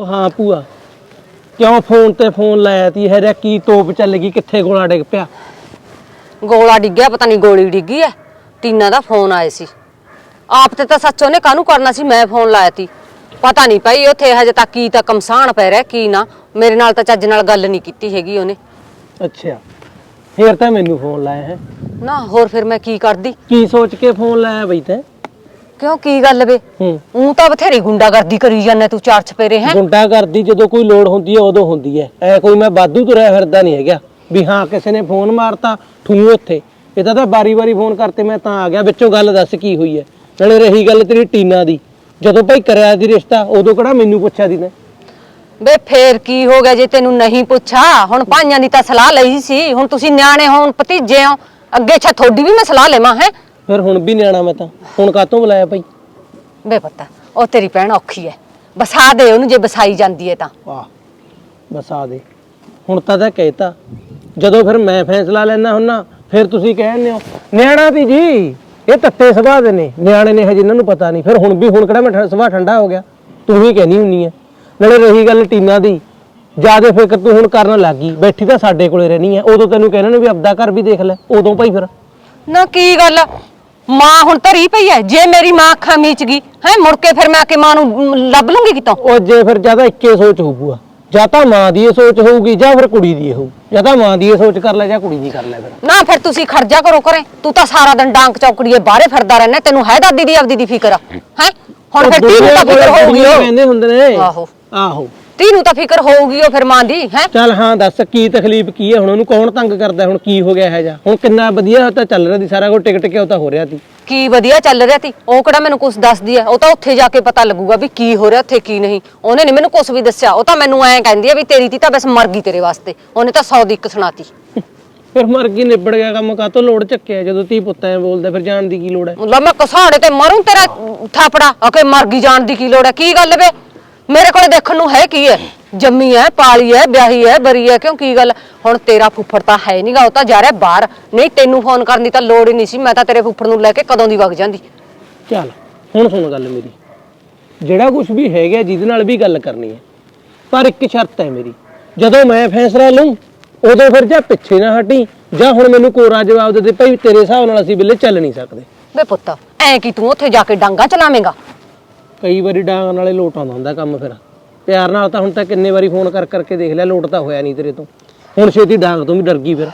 ਉਹ ਹਾਂ ਭੂਆ। ਕਿਉਂ ਫੋਨ ਤੇ ਫੋਨ ਲਾਇਆ ਤੀ? ਹੈ ਕੀ ਤੋਪ ਚੱਲ ਗਈ ਕਿੱਥੇ ਗੋਲਾ ਡਿੱਗ ਪਿਆ? ਗੋਲਾ ਡਿੱਗਿਆ ਪਤਾ ਨਹੀਂ ਗੋਲੀ ਡਿੱਗੀ ਐ ਟੀਨਾ ਦਾ ਫੋਨ ਆਇਆ ਸੀ। ਆਪ ਤੇ ਤਾਂ ਸੱਚ ਉਹਨੇ ਕਾਹਨੂੰ ਕਰਨਾ ਸੀ? ਮੈਂ ਫੋਨ ਲਾਇਆ ਤੀ। ਪਤਾ ਨਹੀਂ ਪਈ ਉੱਥੇ ਹਜੇ ਤੱਕ ਕੀ ਤਾਂ ਕਮਸਾਨ ਪੈ ਰਿਹਾ ਕੀ ਨਾ। ਮੇਰੇ ਨਾਲ ਤਾਂ ਚੱਜ ਨਾਲ ਗੱਲ ਨਹੀਂ ਕੀਤੀ ਹੈਗੀ ਉਹਨੇ। ਅੱਛਾ। ਫੇਰ ਤਾਂ ਮੈਨੂੰ ਫੋਨ ਲਾਇਆ ਹੈ। ਨਾ ਹੋਰ ਫਿਰ ਮੈਂ ਕੀ ਕਰਦੀ? ਕੀ ਸੋਚ ਕੇ ਫੋਨ ਲਾਇਆ ਬਈ ਤੈਂ? ਕਿਉਂ? ਕੀ ਗੱਲ ਵੇ? ਹੂੰ। ਉਹ ਤਾਂ ਬਥੇਰੀ ਗੁੰਡਾਗਰਦੀ ਕਰੀ ਜਾਂਦਾ ਤੂੰ ਚਾਰ ਚਪੇਰੇ ਹੈ? ਗੁੰਡਾ ਕਰਦੀ ਜਦੋਂ ਕੋਈ ਲੋੜ ਹੁੰਦੀ ਹੈ ਉਦੋਂ ਹੁੰਦੀ ਹੈ। ਐ ਕੋਈ ਮੈਂ ਬਾਦੂ ਤੁਰਿਆ ਫਿਰਦਾ ਨਹੀਂ ਹੈਗਾ। ਵੀ ਹਾਂ ਕਿਸੇ ਨੇ ਫੋਨ ਮਾਰਤਾ ਠੂ ਉੱਥੇ। ਇਹ ਤਾਂ ਤਾਂ ਬਾਰੀ-ਬਾਰੀ ਫੋਨ ਕਰਤੇ ਮੈਂ ਤਾਂ ਆ ਗਿਆ। ਵਿੱਚੋਂ ਗੱਲ ਦੱਸ ਕੀ ਹੋਈ ਹੈ? ਨਾਲੇ ਰਹੀ ਗੱਲ ਤੇਰੀ ਟੀਨਾ ਦੀ। ਜਦੋਂ ਭਾਈ ਕਰਿਆ ਦੀ ਰਿਸ਼ਤਾ ਉਦੋਂ ਕਿਹੜਾ ਮੈਨੂੰ ਪੁੱਛਿਆ ਦੀ ਨੇ ਬੇ ਫੇਰ ਕੀ ਹੋ ਗਿਆ ਜੇ ਤੈਨੂੰ ਨਹੀਂ ਪੁੱਛਾ ਹੁਣ ਭਾਈਆਂ ਦੀ ਤਾਂ ਸਲਾਹ ਲਈ ਸੀ। ਹੁਣ ਤੁਸੀਂ ਨਿਆਣੇ ਹੋਣ ਭਤੀਜੇ ਹੋ। ਅੱਗੇ ਛਾ ਤੁਹਾਡੀ ਵੀ ਮੈਂ ਸਲਾਹ ਲੈਵਾਂ ਹੈ? ਫਿਰ ਹੁਣ ਵੀ ਨਿਆਣਾ ਮੈਂ ਤਾਂ। ਹੁਣ ਕਾਤੋਂ ਬੁਲਾਇਆ ਭਾਈ? ਬੇ ਪਤਾ ਉਹ ਤੇਰੀ ਭੈਣ ਔਖੀ ਐ। ਬਸਾ ਦੇ ਉਹਨੂੰ ਜੇ ਬਸਾਈ ਜਾਂਦੀ ਐ ਤਾਂ। ਵਾਹ ਬਸ ਦੇ। ਹੁਣ ਤਾਂ ਤਾਂ ਕਹਿਤਾ। ਜਦੋਂ ਫਿਰ ਮੈਂ ਫੈਸਲਾ ਲੈਣਾ ਹੁੰਨਾ ਫਿਰ ਤੁਸੀਂ ਕਹਿੰਦੇ ਹੋ ਨਿਆਣਾ ਵੀ ਜੀ ਇਹ ਤੱਤੇ ਸੁਭਾਅ ਦੇ ਨੇ। ਨਿਆਣੇ ਨੇ ਹਜੇ ਇਹਨਾਂ ਨੂੰ ਪਤਾ ਨਹੀਂ। ਫਿਰ ਹੁਣ ਵੀ ਹੁਣ ਕਿਹੜਾ ਮੈਂ ਸੁਭਾਅ ਠੰਡਾ ਹੋ ਗਿਆ। ਤੂੰ ਵੀ ਕਹਿਣੀ ਹੁੰਨੀ ਐ। ਨਾਲੇ ਰਹੀ ਗੱਲ ਟੀਨਾ ਦੀ। ਜਿਆਦੇ ਫਿਕਰ ਤੂੰ ਹੁਣ ਕਰਨ ਲੱਗੀ। ਬੈਠੀ ਤਾਂ ਸਾਡੇ ਕੋਲੇ ਰਹਿਣੀ ਐ। ਉਦੋਂ ਤੈਨੂੰ ਕਹਿੰਦੇ ਨੇ ਵੀ ਆਪਦਾ ਘਰ ਵੀ ਦੇਖ ਲੈ। ਉਦੋਂ ਭਾਈ ਫਿਰ। ਨਾ ਕੀ ਗੱਲ? ਆ? ਮਾਂ ਹੁਣ ਧਰੀ ਪਈ ਐ ਜੇ ਮੇਰੀ ਮਾਂ ਅੱਖਾਂ ਮੀਚ ਗਈ ਹੈ ਮੁੜ ਕੇ ਫਿਰ ਮੈਂ ਆ ਕੇ ਮਾਂ ਨੂੰ ਲੱਭ ਲੂੰਗੀ ਕਿਤੋਂ? ਉਹ ਜੇ ਫਿਰ ਜ਼ਿਆਦਾ ਇੱਕੇ ਸੋਚ ਹੋਊਗਾ ਜਾਂ ਤਾਂ ਮਾਂ ਦੀ ਇਹ ਸੋਚ ਹੋਊਗੀ ਜਾਂ ਫਿਰ ਕੁੜੀ ਦੀ ਇਹ ਹੋਊ ਜਾਂ ਤਾਂ ਮਾਂ ਦੀ ਇਹ ਸੋਚ ਕਰ ਲੈ ਜਾਂ ਕੁੜੀ ਦੀ ਕਰ ਲੈ ਫਿਰ। ਨਾ ਫਿਰ ਤੁਸੀਂ ਖਰਜਾ ਕਰੋ ਕਰੇ ਤੂੰ ਤਾਂ ਸਾਰਾ ਦਿਨ ਡਾਂਕ ਚੌਕੜੀਏ ਬਾਹਰੇ ਫਿਰਦਾ ਰਹਿਣਾ ਤੈਨੂੰ ਹੈ ਦਾਦੀ ਦੀ ਆਪਦੀ ਦੀ ਫਿਕਰ ਹੈ? ਹੁਣ ਫਿਰ ਤੀ ਨੂੰ ਤਾਂ ਫਿਕਰ ਹੋਊਗੀ। ਉਹ। ਕਹਿੰਦੇ ਹੁੰਦੇ ਨੇ। ਆਹੋ। ਆਹੋ। ਤੀ ਨੂੰ ਤਾਂ ਫਿਕਰ ਹੋਊਗੀ ਉਹ ਫਿਰ ਮਾਂ ਦੀ ਹੈ? ਚੱਲ ਹਾਂ ਦੱਸ ਕੀ ਤਕਲੀਫ ਕੀ ਹੈ ਹੁਣ ਉਹਨੂੰ ਕੌਣ ਤੰਗ ਕਰਦਾ? ਹੁਣ ਕੀ ਹੋ ਗਿਆ ਹੈ ਜਾ ਹੁਣ ਕਿੰਨਾ ਵਧੀਆ ਤਾਂ ਚੱਲ ਰਿਹਾ ਸੀ ਸਾਰਾ ਕੁਝ ਟਿਕ ਟਿਕਿਆ ਉਹ ਤਾਂ ਹੋ ਰਿਹਾ ਸੀ। ਕੀ ਵਧੀਆ ਚੱਲ ਰਿਹਾ ਤੀ ਉਹ ਕਿਹੜਾ ਮੈਨੂੰ ਕੁਝ ਦੱਸਦੀ ਐ ਉਹ ਤਾਂ ਉੱਥੇ ਜਾ ਕੇ ਪਤਾ ਲੱਗੂਗਾ ਵੀ ਕੀ ਹੋ ਰਿਹਾ ਉੱਥੇ ਕੀ ਨਹੀਂ। ਉਹਨੇ ਨਹੀਂ ਮੈਨੂੰ ਕੁਝ ਵੀ ਦੱਸਿਆ। ਉਹ ਤਾਂ ਮੈਨੂੰ ਐਂ ਕਹਿੰਦੀ ਐ ਵੀ ਤੇਰੀ ਤੀ ਤਾਂ ਬਸ ਮਰ ਗਈ ਤੇਰੇ ਵਾਸਤੇ। ਉਹਨੇ ਤਾਂ ਸੌ ਦੀ ਇੱਕ ਸੁਣਾਤੀ। ਫਿਰ ਮਰ ਗਈ ਨਿਬੜ ਗਿਆ ਕੰਮ ਕਾਤੋਂ ਲੋੜ ਚੱਕਿਆ? ਜਦੋਂ ਤੀ ਪੁੱਤ ਐ ਬੋਲਦਾ ਫਿਰ ਜਾਣ ਦੀ ਕੀ ਲੋੜ ਹੈ? ਮੁੱਲਾ ਮੈਂ ਕਸਾੜੇ ਤੇ ਮਰੂੰ ਤੇਰਾ ਥਾਪੜਾ। ਓਕੇ ਮਰ ਗਈ ਜਾਣ ਦੀ ਕੀ ਲੋੜ ਐ ਕੀ ਗੱਲ ਵੇ? ਮੇਰੇ ਕੋਲੇ ਦੇਖਣ ਨੂੰ ਹੈ ਕੀ ਐ ਜੰਮੀ ਐ ਪਾਲੀ ਐ ਵਿਆਹੀ ਐ ਬਰੀ ਐ ਕਿਉਂ ਕੀ ਗੱਲ? ਹੁਣ ਤੇਰਾ ਫੁੱਫੜ ਤਾਂ ਹੈ ਨਹੀਂਗਾ ਉਹ ਤਾਂ ਜਾ ਰਿਹਾ ਬਾਹਰ। ਨਹੀਂ ਤੈਨੂੰ ਫੋਨ ਕਰਨ ਦੀ ਤਾਂ ਲੋੜ ਹੀ ਨਹੀਂ ਸੀ ਮੈਂ ਤਾਂ ਤੇਰੇ ਫੁੱਫੜ ਨੂੰ ਲੈ ਕੇ ਕਦੋਂ ਦੀ ਵਗ ਜਾਂਦੀ। ਚੱਲ ਹੁਣ ਸੁਣ ਗੱਲ ਮੇਰੀ। ਜਿਹੜਾ ਕੁਝ ਵੀ ਹੈਗਾ ਜਿਹਦੇ ਨਾਲ ਵੀ ਗੱਲ ਕਰਨੀ ਹੈ। ਪਰ ਇੱਕ ਸ਼ਰਤ ਹੈ ਮੇਰੀ ਜਦੋਂ ਮੈਂ ਫੈਸਲਾ ਲਊਂ ਉਦੋਂ ਫਿਰ ਜਾਂ ਪਿੱਛੇ ਨਾ ਹਟੀ ਜਾਂ ਹੁਣ ਮੈਨੂੰ ਕੋਰਾ ਜਵਾਬ ਦੇ ਦੇ ਭਾਈ ਤੇਰੇ ਹਿਸਾਬ ਨਾਲ ਅਸੀਂ ਬਿੱਲੇ ਚੱਲ ਨਹੀਂ ਸਕਦੇ। ਵੇ ਪੁੱਤ ਐ ਕੀ ਤੂੰ ਉੱਥੇ ਜਾ ਕੇ ਡਾਂਗਾ ਚਲਾਵੇਂਗਾ? ਕਈ ਵਾਰੀ ਡਾਂਗ ਨਾਲੇ ਲੋਟ ਆਉਂਦਾ ਹੁੰਦਾ ਕੰਮ ਫਿਰ। ਪਿਆਰ ਨਾਲ ਤਾਂ ਹੁਣ ਤਾਂ ਕਿੰਨੇ ਵਾਰੀ ਫੋਨ ਕਰ ਕਰਕੇ ਦੇਖ ਲਿਆ ਲੋਟ ਤਾਂ ਹੋਇਆ ਨਹੀਂ ਤੇਰੇ ਤੋਂ। ਹੁਣ ਛੇਤੀ ਡਾਂਗ ਤੋਂ ਵੀ ਡਰ ਗਈ ਫਿਰ।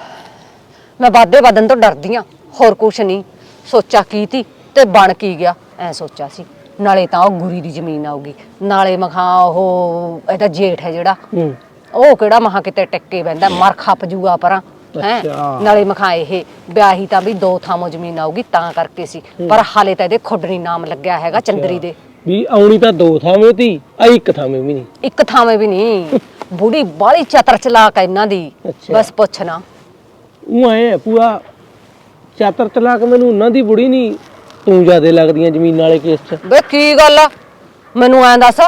ਮੈਂ ਵਾਧੇ ਵਧਣ ਤੋਂ ਡਰਦੀ ਆ ਹੋਰ ਕੁਛ ਨਹੀਂ। ਸੋਚਾ ਕੀ ਤੀ ਤੇ ਬਣ ਕੀ ਗਿਆ ਐ ਸੋਚਿਆ ਸੀ। ਨਾਲੇ ਤਾਂ ਉਹ ਗੁਰੀ ਦੀ ਜ਼ਮੀਨ ਆਊਗੀ। ਨਾਲੇ ਮਖਾ ਉਹ ਇਹਦਾ ਜੇਠ ਹੈ ਜਿਹੜਾ। ਹੂੰ। ਉਹ ਕਿਹੜਾ ਮਹਾ ਕਿਤੇ ਟਿੱਕੇ ਬੈੰਦਾ ਮਰ ਖੱਪ ਜੂਗਾ ਪਰਾਂ। ਹੈ? ਅੱਛਾ। ਨਾਲੇ ਮਖਾ ਇਹ ਵਿਆਹੀ ਤਾਂ ਵੀ ਦੋ ਥਾਮੋਂ ਜ਼ਮੀਨ ਆਊਗੀ ਤਾਂ ਕਰਕੇ ਸੀ। ਪਰ ਹਾਲੇ ਤਾਂ ਇਹਦੇ ਖੁੱਡਣੀ ਨਾਮ ਲੱਗਿਆ ਹੈਗਾ ਚੰਦਰੀ ਦੇ। ਵੀ ਆਉਣੀ ਤਾਂ ਦੋ ਥਾਵੇਂ ਤੀ ਆ ਇੱਕ ਥਾਵੇਂ ਵੀ ਨਹੀਂ। ਇੱਕ ਥਾਵੇਂ ਵੀ ਨਹੀਂ। ਬੁੜੀ ਬਾਲੀ ਚਤਰ ਚਲਾਕ ਹੈ ਇਹਨਾਂ ਦੀ। ਅੱਛਾ। ਬਸ ਪੁੱਛਣਾ ਉਹ ਐ ਪੂਆ ਚਾਤਰ ਤਲਾਕ ਮੈਨੂੰ ਉਹਨਾਂ ਦੀ ਬੁੜੀ ਨਹੀਂ ਤੂੰ ਜਿਆਦੇ ਲੱਗਦੀਆਂ ਜ਼ਮੀਨ ਵਾਲੇ ਕੇਸ 'ਚ। ਵੇ ਕੀ ਗੱਲ ਆ? ਮੈਨੂੰ ਐਂ ਦੱਸ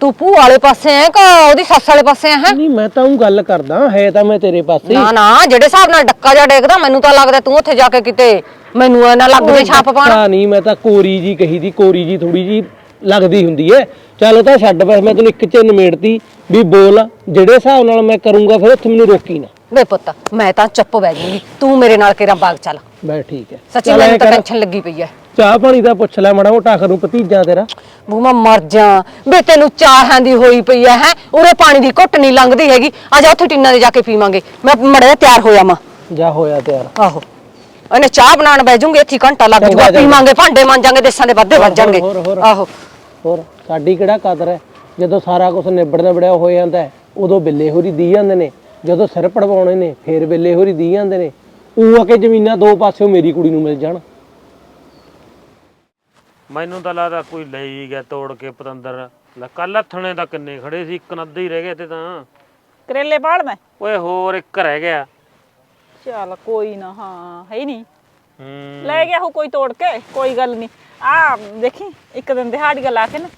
ਤੂੰ ਭੂ ਵਾਲੇ ਪਾਸੇ ਐ ਕਿ ਉਹਦੀ ਸੱਸ ਵਾਲੇ ਪਾਸੇ ਐ ਹੈਂ? ਨਹੀਂ ਮੈਂ ਤਾਂ ਉਹ ਗੱਲ ਕਰਦਾ ਹੈ ਤਾਂ ਮੈਂ ਤੇਰੇ ਪਾਸੇ। ਨਾ ਨਾ ਜਿਹੜੇ ਹਿਸਾਬ ਨਾਲ ਡੱਕਾ ਜਾ ਡੇਕਦਾ ਮੈਨੂੰ ਤਾਂ ਲੱਗਦਾ ਤੂੰ ਉੱਥੇ ਜਾ ਕੇ ਕਿਤੇ ਮੈਨੂੰ ਐ ਨਾ ਲੱਗ ਜੇ ਛਾਪ ਪਾਣ ਪਤਾ ਨਹੀਂ ਮੈਂ ਤਾਂ ਕੋਰੀ ਜੀ ਕਹੀ ਦੀ ਕੋਰੀ ਜੀ ਥੋੜੀ ਜੀ ਲੱਗਦੀ ਹੁੰਦੀ ਐ। ਚੱਲ ਉਹ ਤਾਂ ਛੱਡ ਬਸ ਮੈਂ ਤੈਨੂੰ ਇੱਕ ਚ ਨਿਮੇੜਤੀ ਵੀ ਬੋਲ ਜਿਹੜੇ ਹਿਸਾਬ ਨਾਲ ਮੈਂ ਕਰੂੰਗਾ ਫਿਰ ਉੱਥੇ ਮੈਨੂੰ ਰੋਕੀ ਨਾ। ਵੇ ਪੁੱਤ ਮੈਂ ਤਾਂ ਚੁੱਪ ਬਹਿ ਜੂਗੀ। ਤੂੰ ਮੇਰੇ ਨਾਲ ਕਿਹੜਾ ਬਾਗ ਚੱਲ। ਬੈ ਠੀਕ ਐ। ਸੱਚੀ ਚੱਲ ਐਂ ਮੈਨੂੰ ਤਾਂ ਕਰ, ਟੈਨਸ਼ਨ ਲੱਗੀ ਪਈ ਐ। ਚਾਹ ਪਾਣੀ ਦਾ ਪੁੱਛ ਲੈ ਮਾੜਾ ਮੋਟਾ ਕਰੂ ਭਤੀਜਾ ਤੇਰਾ। ਬੂਮਾ ਮਰ ਜਾ। ਵੇ ਤੈਨੂੰ ਚਾਹਾਂ ਦੀ ਹੋਈ ਪਈ ਐ ਹੈ? ਉਰੇ ਪਾਣੀ ਦੀ ਘੁੱਟ ਨਹੀਂ ਲੰਘਦੀ ਹੈਗੀ। ਆ ਜਾ ਉੱਥੇ ਟਿੰਨਾਂ ਦੇ ਜਾ ਕੇ ਪੀਵਾਂਗੇ। ਮੈਂ ਮੜੇ ਤਿਆਰ ਹੋਇਆ ਮਾਂ ਜਾ ਹੋਇਆ ਤਿਆਰ। ਆਹੋ। ਇਹਨੇ ਚਾਹ ਬਣਾਉਣ ਬਹਿ ਜੂਗੇ ਇੱਥੇ ਘੰਟਾ ਲੱਗ ਚੰਗਾ, ਜੂਗਾ। ਚੰਗਾ। ਪੀਵਾਂਗੇ ਭਾਂਡੇ ਮਾਂਜਾਂਗੇ ਦੇਸਾਂ ਦੇ ਵੱਧੇ ਵੱਜ ਜਾਣਗੇ। ਹੋਰ, ਹੋਰ। ਆਹੋ। ਹੋਰ ਸਾਡੀ ਕਿਹੜਾ ਕਦਰ ਹੈ? ਜਦੋਂ ਸਾਰਾ ਕੁਝ ਨਿਬੜ ਨਿਬੜਿਆ ਹੋ ਜਾਂਦਾ ਹੈ, ਉਦੋਂ ਬਿੱਲੇ ਹੋਰੀ ਦੀ ਜਾਂਦੇ ਨੇ। ਜਦੋਂ ਸਿਰ ਪੜਵਾਉਣੇ ਨੇ ਫੇਰ ਬਿੱਲੇ ਹੋਰੀ ਦੀ ਜਾਂਦੇ ਨੇ। ਉਹ ਆ ਕੇ ਜ਼ਮੀਨਾਂ ਦੋ ਪਾਸਿਓਂ ਮੇਰੀ ਕੁੜੀ ਨੂੰ ਮਿਲ ਜਾਣ। ਮੈਨੂੰ ਤਾਂ ਲੱਗਦਾ ਕੋਈ ਲੈ ਹੀ ਗਿਆ ਤੋੜ ਕੇ ਪਤੰਦਰ। ਲੈ ਕੱਲ ਹੱਥਣੇ ਤਾਂ ਕਿੰਨੇ ਖੜੇ ਸੀ ਇੱਕ ਨੱਦੇ ਹੀ ਰਹਿ ਗਏ ਤੇ ਤਾਂ। ਕਰੇਲੇ ਪਾੜ ਮੈਂ? ਓਏ ਹੋਰ ਇੱਕ ਰਹਿ ਗਿਆ। ਚੱਲ ਕੋਈ ਨਾ ਹਾਂ ਹੈ ਹੀ ਨਹੀਂ। ਹੂੰ। ਲੈ ਗਿਆ ਉਹ ਕੋਈ ਤੋੜ ਕੇ ਕੋਈ ਗੱਲ ਨਹੀਂ। ਆ ਦੇਖੀ ਇੱਕ ਦਿਨ ਦਿਹਾੜੀਆਂ ਲਾ ਕੇ ਨਾ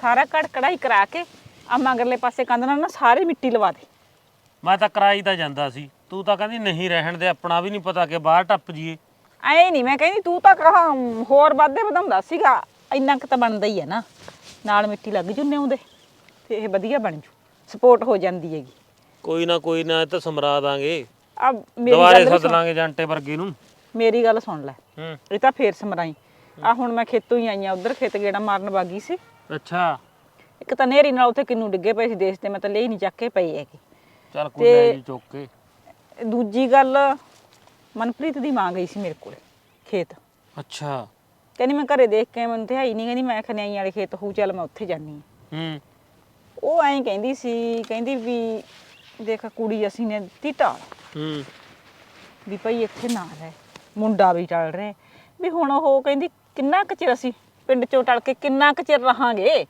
ਸਾਰਾ ਕੜ ਕੜਾਈ ਕਰਾ ਕੇ ਆ ਮਗਰਲੇ ਪਾਸੇ ਕੰਧ ਨਾਲ ਨਾ ਸਾਰੀ ਮਿੱਟੀ ਲਵਾ ਦੇ। ਮੈਂ ਤਾਂ ਕਰਾਈ ਤਾਂ ਜਾਂਦਾ ਸੀ। ਤੂੰ ਤਾਂ ਕਹਿੰਦੀ ਨਹੀਂ ਰਹਿਣ ਦੇ ਆਪਣਾ ਵੀ ਨਹੀਂ ਪਤਾ ਕਿ ਬਾਹਰ ਟੱਪ ਜੀਏ ਐ ਨਹੀਂ ਮੈਂ ਕਹਿੰਦੀ ਤੂੰ ਤਾਂ ਕਹਾ ਹੋਰ ਵਾਧੇ ਵਧਾਉਂਦਾ ਸੀਗਾ ਇੰਨਾ ਕੁ ਤਾਂ ਬਣਦਾ ਹੀ ਹੈ ਨਾ। ਨਾਲ ਮਿੱਟੀ ਲੱਗ ਜੂ ਨਿਉਂਦੇ ਤੇ ਇਹ ਵਧੀਆ ਬਣ ਜੂ ਸਪੋਰਟ ਹੋ ਜਾਂਦੀ ਹੈਗੀ। ਕੋਈ ਨਾ ਕੋਈ ਨਾ ਇਹ ਤਾਂ ਸਮਰਾ ਦਾਂਗੇ। ਆ ਮੇਰੀ ਦੁਬਾਰੇ ਗੱਲ ਵੀ ਸੱਦ ਸੁਣ- ਲਾਂਗੇ ਜਾਂਟੇ ਵਰਗੇ ਨੂੰ। ਮੇਰੀ ਗੱਲ ਸੁਣ ਲੈ ਹੂੰ। ਇਹ ਤਾਂ ਫੇਰ ਸਮਰਾਈ ਆ ਹੁਣ ਮੈਂ ਖੇਤੋਂ ਹੀ ਆਈ ਆ ਉਧਰ ਖੇਤ ਗੇੜਾ ਮਾਰਨ ਵਾਗੀ ਸੀ। ਅੱਛਾ। ਇੱਕ ਤਾਂ ਨੇਰੀ ਨਾਲ ਉੱਥੇ ਕਿੰਨੂ ਡਿੱਗੇ ਪਏ ਸੀ ਦੇਸ਼ ਤੇ ਮੈਂ ਤਾਂ ਲਈ ਨਹੀਂ ਚੱਕ ਕੇ ਪਈ ਹੈਗੀ। ਚੱਲ ਕੋਈ ਲੈ ਜੀ ਚੁੱਕ ਕੇ। ਦੂਜੀ ਗੱਲ ਮਨਪ੍ਰੀਤ ਦੀ ਮਾਂ ਗਈ ਸੀ ਮੇਰੇ ਕੋਲੇ ਖੇਤ। ਅੱਛਾ। ਕਹਿੰਦੀ ਮੈਂ ਘਰੇ ਦੇਖ ਕੇ ਮੈਨੂੰ ਧਿਆਈ ਨਹੀਂ ਕਹਿੰਦੀ ਮੈਂ ਖਨਿਆਈ ਵਾਲੇ ਖੇਤ ਹੂ ਚੱਲ ਮੈਂ ਉੱਥੇ ਜਾਨੀ। ਹੂੰ। ਉਹ ਐਂ ਕਹਿੰਦੀ ਸੀ ਕਹਿੰਦੀ ਵੀ ਦੇਖ ਕੁੜੀ ਅਸੀਂ ਨੇ ਦਿੱਤੀ ਢਾਲ ਹੂੰ। ਵੀ ਭਈ ਇੱਥੇ ਨਾ ਰਹਿ ਮੁੰਡਾ ਵੀ ਟਲ ਰਿਹਾ ਵੀ ਹੁਣ ਉਹ ਕਹਿੰਦੀ ਕਿੰਨਾ ਕੁ ਚਿਰ ਅਸੀਂ ਪਿੰਡ ਚੋਂ ਟਲ ਕੇ ਕਿੰਨਾ ਕੁ ਚਿਰ ਰਹਾਂਗੇ?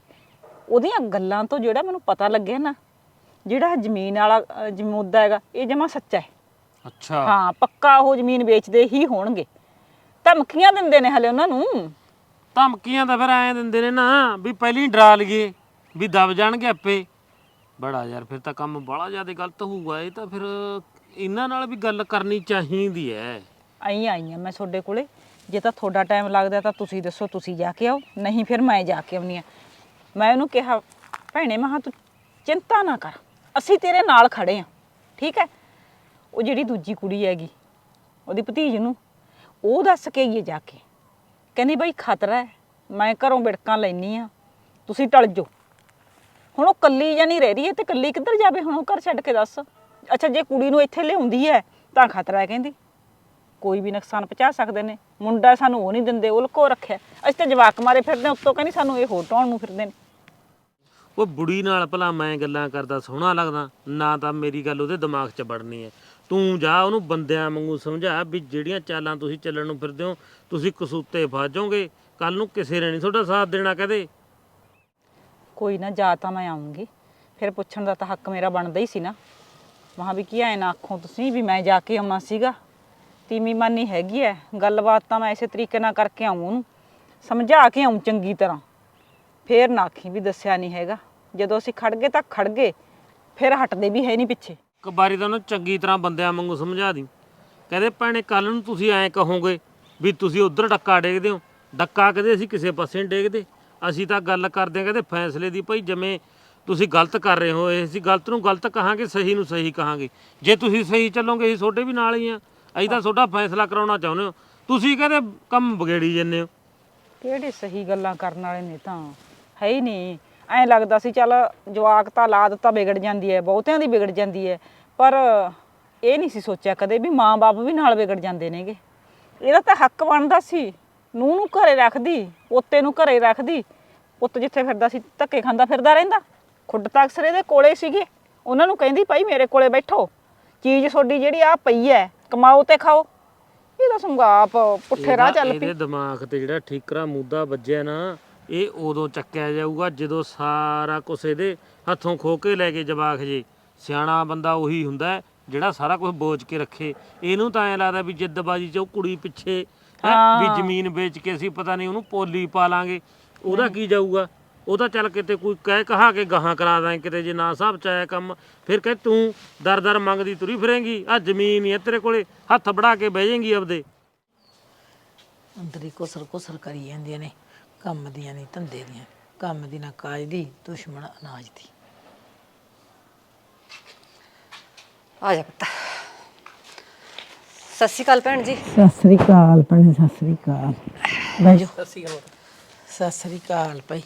ਉਹਦੀਆਂ ਗੱਲਾਂ ਤੋਂ ਜਿਹੜਾ ਮੈਨੂੰ ਪਤਾ ਲੱਗਿਆ ਨਾ ਜਿਹੜਾ ਜ਼ਮੀਨ ਵਾਲਾ ਅਹ, ਜਿ- ਮੁੱਦਾ ਹੈਗਾ ਇਹ ਜਮਾ ਸੱਚਾ ਹੈ। ਅੱਛਾ। ਹਾਂ ਪੱਕਾ ਉਹ ਜ਼ਮੀਨ ਵੇਚਦੇ ਹੀ ਹੋਣਗੇ। ਧਮਕੀਆਂ ਦਿੰਦੇ ਨੇ ਹਲੇ ਉਹਨਾਂ ਨੂੰ। ਧਮਕੀਆਂ ਤਾਂ ਫਿਰ ਐਂ ਦਿੰਦੇ ਨੇ ਨਾ ਵੀ ਪਹਿਲਾਂ ਡਰਾ ਲਈਏ ਵੀ ਦਬ ਜਾਣਗੇ ਆਪੇ। ਬੜਾ ਯਾਰ ਫਿਰ ਤਾਂ ਕੰਮ ਬੜਾ ਜ਼ਿਆਦਾ ਗਲਤ ਹੋਊਗਾ ਇਹ ਤਾਂ ਫਿਰ ਇਹਨਾਂ ਨਾਲ ਵੀ ਗੱਲ ਕਰਨੀ ਚਾਹੀਦੀ ਹੈ ਆਈ ਆਈ ਆ ਮੈਂ ਤੁਹਾਡੇ ਕੋਲੇ। ਜੇ ਤਾਂ ਤੁਹਾਡਾ ਟਾਈਮ ਲੱਗਦਾ ਤਾਂ ਤੁਸੀਂ ਦੱਸੋ ਤੁਸੀਂ ਜਾ ਕੇ ਆਓ। ਨਹੀਂ ਫਿਰ ਮੈਂ ਜਾ ਕੇ ਆਉਣੀ ਆ ਮੈਂ ਉਹਨੂੰ ਕਿਹਾ ਭੈਣੇ ਮਹਾ ਤੂੰ ਚਿੰਤਾ ਨਾ ਕਰ। ਅਸੀਂ ਤੇਰੇ ਨਾਲ ਖੜੇ ਆ ਠੀਕ ਹੈ? ਉਹ ਜਿਹੜੀ ਦੂਜੀ ਕੁੜੀ ਹੈਗੀ ਉਹਦੀ ਭਤੀਜ ਨੂੰ ਉਹ ਦੱਸ ਕੇ ਆਈਏ ਜਾ ਕੇ। ਕਹਿੰਦੀ ਬਾਈ ਖਤਰਾ ਹੈ ਮੈਂ ਘਰੋਂ ਬਿੜਕਾਂ ਲੈਣੀ ਆ ਤੁਸੀਂ ਟਲ ਜਾਓ। ਹੁਣ ਉਹ ਕੱਲੀ ਜਾਂ ਨਹੀਂ ਰਹਿ ਰਹੀ ਹੈ ਤੇ ਕੱਲੀ ਕਿੱਧਰ ਜਾਵੇ ਹੁਣ ਉਹ ਘਰ ਛੱਡ ਕੇ ਦੱਸ। ਅੱਛਾ ਜੇ ਕੁੜੀ ਨੂੰ ਇੱਥੇ ਲਿਆਉਂਦੀ ਹੈ ਤਾਂ ਖਤਰਾ ਹੈ ਕਹਿੰਦੀ। ਕੋਈ ਵੀ ਨੁਕਸਾਨ ਪਹੁੰਚਾ ਸਕਦੇ ਨੇ। ਮੁੰਡਾ ਸਾਨੂੰ ਉਹ ਨਹੀਂ ਦਿੰਦੇ ਉਹ ਲੁਕੋ ਰੱਖਿਆ। ਅਸੀਂ ਤਾਂ ਜਵਾਕ ਮਾਰੇ ਫਿਰਦੇ ਹਾਂ, ਉੱਤੋਂ ਕਹਿੰਦੀ ਸਾਨੂੰ ਇਹ ਹੋਰ ਢਾਉਣ ਨੂੰ ਫਿਰਦੇ ਨੇ। ਉਹ ਬੁੜੀ ਨਾਲ ਭਲਾ ਮੈਂ ਗੱਲਾਂ ਕਰਦਾ ਸੋਹਣਾ ਲੱਗਦਾ। ਨਾ ਤਾਂ ਮੇਰੀ ਗੱਲ ਉਹਦੇ ਦਿਮਾਗ 'ਚ ਵੜਨੀ ਹੈ। ਤੂੰ ਜਾ ਉਹਨੂੰ ਬੰਦਿਆਂ ਵਾਂਗੂ ਸਮਝਾ ਵੀ ਜਿਹੜੀਆਂ ਚਾਲਾਂ ਤੁਸੀਂ ਚੱਲਣ ਨੂੰ ਫਿਰਦੇ ਹੋ, ਤੁਸੀਂ ਕਸੂਤੇ ਫਸ ਕੱਲ ਨੂੰ ਕਿਸੇ ਨੇ ਨਹੀਂ ਤੁਹਾਡਾ ਸਾਥ ਦੇਣਾ ਕਦੇ। ਕੋਈ ਨਾ, ਜਾ ਤਾਂ ਮੈਂ ਆਉਂਗੀ ਫਿਰ ਪੁੱਛਣ ਦਾ ਤਾਂ ਹੱਕ ਮੇਰਾ ਬਣਦਾ ਹੀ ਸੀ ਨਾ। ਮਹਾ ਵੀ ਕੀ ਐ ਨਾ ਆਖੋ ਤੁਸੀਂ ਵੀ ਮੈਂ ਜਾ ਕੇ ਆਉਣਾ ਸੀਗਾ। ਤੀਮੀ ਮਾਨੀ ਹੈਗੀ ਐ, ਗੱਲਬਾਤ ਤਾਂ ਮੈਂ ਇਸੇ ਤਰੀਕੇ ਨਾਲ ਕਰਕੇ ਆਉਂ ਉਹਨੂੰ। ਸਮਝਾ ਕੇ ਆਉਂ ਚੰਗੀ ਤਰ੍ਹਾਂ। ਫੇਰ ਨਾ ਆਖੀ ਵੀ ਦੱਸਿਆ ਨਹੀਂ ਹੈਗਾ। ਜਦੋਂ ਅਸੀਂ ਖੜ ਗਏ ਤਾਂ ਖੜ ਗਏ, ਫਿਰ ਹਟਦੇ ਵੀ ਹੈ ਨਹੀਂ ਪਿੱਛੇ। ਇੱਕ ਵਾਰੀ ਤਾਂ ਉਹਨੂੰ ਚੰਗੀ ਤਰ੍ਹਾਂ ਬੰਦਿਆਂ ਵਾਂਗੂ ਸਮਝਾ ਦੀ। ਕਹਿੰਦੇ, ਭੈਣੇ ਕੱਲ ਨੂੰ ਤੁਸੀਂ ਐਂ ਕਹੋਗੇ ਵੀ ਤੁਸੀਂ ਉਧਰ ਡੱਕਾ ਡੇਗਦੇ ਹੋ। ਡੱਕਾ ਕਦੇ ਅਸੀਂ ਕਿਸੇ ਪਾਸੇ ਨਹੀਂ ਡੇਗਦੇ। ਅਸੀਂ ਤਾਂ ਗੱਲ ਕਰਦੇ ਹਾਂ, ਕਹਿੰਦੇ, ਫੈਸਲੇ ਦੀ ਭਾਈ, ਜਿਵੇਂ ਤੁਸੀਂ ਗਲਤ ਕਰ ਰਹੇ ਹੋ, ਇਹ ਅਸੀਂ ਗਲਤ ਨੂੰ ਗਲਤ ਕਹਾਂਗੇ, ਸਹੀ ਨੂੰ ਸਹੀ ਕਹਾਂਗੇ। ਜੇ ਤੁਸੀਂ ਸਹੀ ਚੱਲੋਗੇ, ਅਸੀਂ ਤੁਹਾਡੇ ਵੀ ਨਾਲ ਹੀ ਆ ਅਸੀਂ ਤਾਂ ਤੁਹਾਡਾ ਫੈਸਲਾ ਕਰਾਉਣਾ ਚਾਹੁੰਦੇ ਹੋ। ਤੁਸੀਂ ਕਹਿੰਦੇ, ਕੰਮ ਵਿਗੇੜੀ ਜੰਨੇ ਹੋ। ਕਿਹੜੇ ਸਹੀ ਗੱਲਾਂ ਕਰਨ ਵਾਲੇ ਨੇ ਤਾਂ? ਹੈ ਹੀ ਨਹੀਂ। ਐਂ ਲੱਗਦਾ ਸੀ ਚੱਲ ਜਵਾਕ ਤਾਂ ਲਾਦ ਤਾਂ ਵਿਗੜ ਜਾਂਦੀ ਹੈ ਬਹੁਤਿਆਂ ਦੀ ਵਿਗੜ ਜਾਂਦੀ ਹੈ ਪਰ ਇਹ ਨਹੀਂ ਸੀ ਸੋਚਿਆ ਕਦੇ ਵੀ ਮਾਂ-ਬਾਪ ਵੀ ਨਾਲ ਵਿਗੜ ਜਾਂਦੇ ਨੇਗੇ। ਇਹਦਾ ਤਾਂ ਹੱਕ ਬਣਦਾ ਸੀ ਨੂੰ ਨੂੰ ਘਰੇ ਰੱਖਦੀ ਪੋਤੇ ਨੂੰ ਘਰੇ ਰੱਖਦੀ। ਪੁੱਤ ਜਿੱਥੇ ਫਿਰਦਾ ਸੀ ਧੱਕੇ ਖਾਂਦਾ ਫਿਰਦਾ ਰਹਿੰਦਾ। ਖੁੱਡ ਤਾਂ ਅਕਸਰ ਇਹਦੇ ਕੋਲੇ ਸੀਗੇ। ਉਹਨਾਂ ਨੂੰ ਕਹਿੰਦੀ ਭਾਈ ਮੇਰੇ ਕੋਲੇ ਬੈਠੋ। ਚੀਜ਼ ਤੁਹਾਡੀ ਜਿਹੜੀ ਆ ਪਈ ਹੈ ਕਮਾਓ ਤੇ ਖਾਓ। ਇਹ ਤਾਂ ਸੰਗਾਪ ਪੁੱਠੇ ਰਾਹ ਚੱਲ ਇਹਦਾ- ਪਈ। ਇਹਦੇ ਦਿਮਾਗ ਤੇ ਜਿਹੜਾ ਠੀਕਰਾ ਮੁੱਦਾ ਵੱਜਿਆ ਨਾ ਇਹ ਉਦੋਂ ਚੱਕਿਆ ਜਾਊਗਾ ਜਦੋਂ ਸਾਰਾ ਕੁਝ ਇਹਦੇ ਹੱਥੋਂ ਖੋ ਕੇ ਲੈ ਕੇ ਜਵਾਕ ਜੇ। ਸਿਆਣਾ ਬੰਦਾ ਉਹੀ ਹੁੰਦਾ ਜਿਹੜਾ ਸਾਰਾ ਕੁਝ ਬੋਝ ਕੇ ਰੱਖੇ। ਇਹਨੂੰ ਤਾਂ ਐ ਲੱਗਦਾ ਵੀ ਜਿੱਦਬਾਜੀ ਚ ਉਹ ਕੁੜੀ ਪਿੱਛੇ ਹੈਂ, ਵੀ ਜ਼ਮੀਨ ਵੇਚ ਕੇ ਅਸੀਂ ਪਤਾ ਨਹੀਂ ਉਹਨੂੰ ਪੋਲੀ ਪਾ ਲਾਂਗੇ। ਉਹਦਾ ਕੀ ਜਾਊਗਾ? ਉਹ ਤਾਂ ਚੱਲ ਕਿਤੇ ਕੋਈ ਕਹਿ ਕਹਾ ਕੇ ਗਾਹਾਂ ਕਰਾ ਦਾਂ ਕਿਤੇ ਜੇ ਨਾ ਹਿਸਾਬ ਚ ਆਇਆ ਕੰਮ। ਫਿਰ ਕਹੇ ਤੂੰ ਦਰ ਦਰ ਮੰਗਦੀ ਤੁਰੀ ਫਿਰੇਂਗੀ। ਆ ਜ਼ਮੀਨ ਹੀ ਹੈ ਤੇਰੇ ਕੋਲੇ ਹੱਥ ਬੜਾ ਕੇ ਬਹਿ ਜਾਏਂਗੀ ਆਪਦੇ। ਅੰਦਰ ਹੀ ਕੁਸਰ ਕੁਸਰ ਕਰੀ ਜਾਂਦੀਆਂ ਨੇ। ਕੰਮ ਦੀਆਂ ਨਹੀਂ ਧੰਦੇ ਦੀਆਂ ਕੰਮ ਦੀ ਨਾ ਕਾਜ ਦੀ ਦੁਸ਼ਮਣ ਅਨਾਜ ਦੀ। ਆ ਜਾ ਪੁੱਤ। ਸਤਿ ਸ਼੍ਰੀ ਅਕਾਲ ਭੈਣ ਜੀ। ਸਤਿ ਸ੍ਰੀ ਅਕਾਲ ਭੈਣੇ ਸਤਿ ਸ੍ਰੀ ਅਕਾਲ। ਬੈਜੋ ਸਤਿ ਸ੍ਰੀ ਅਕਾਲ। ਭਾਈ।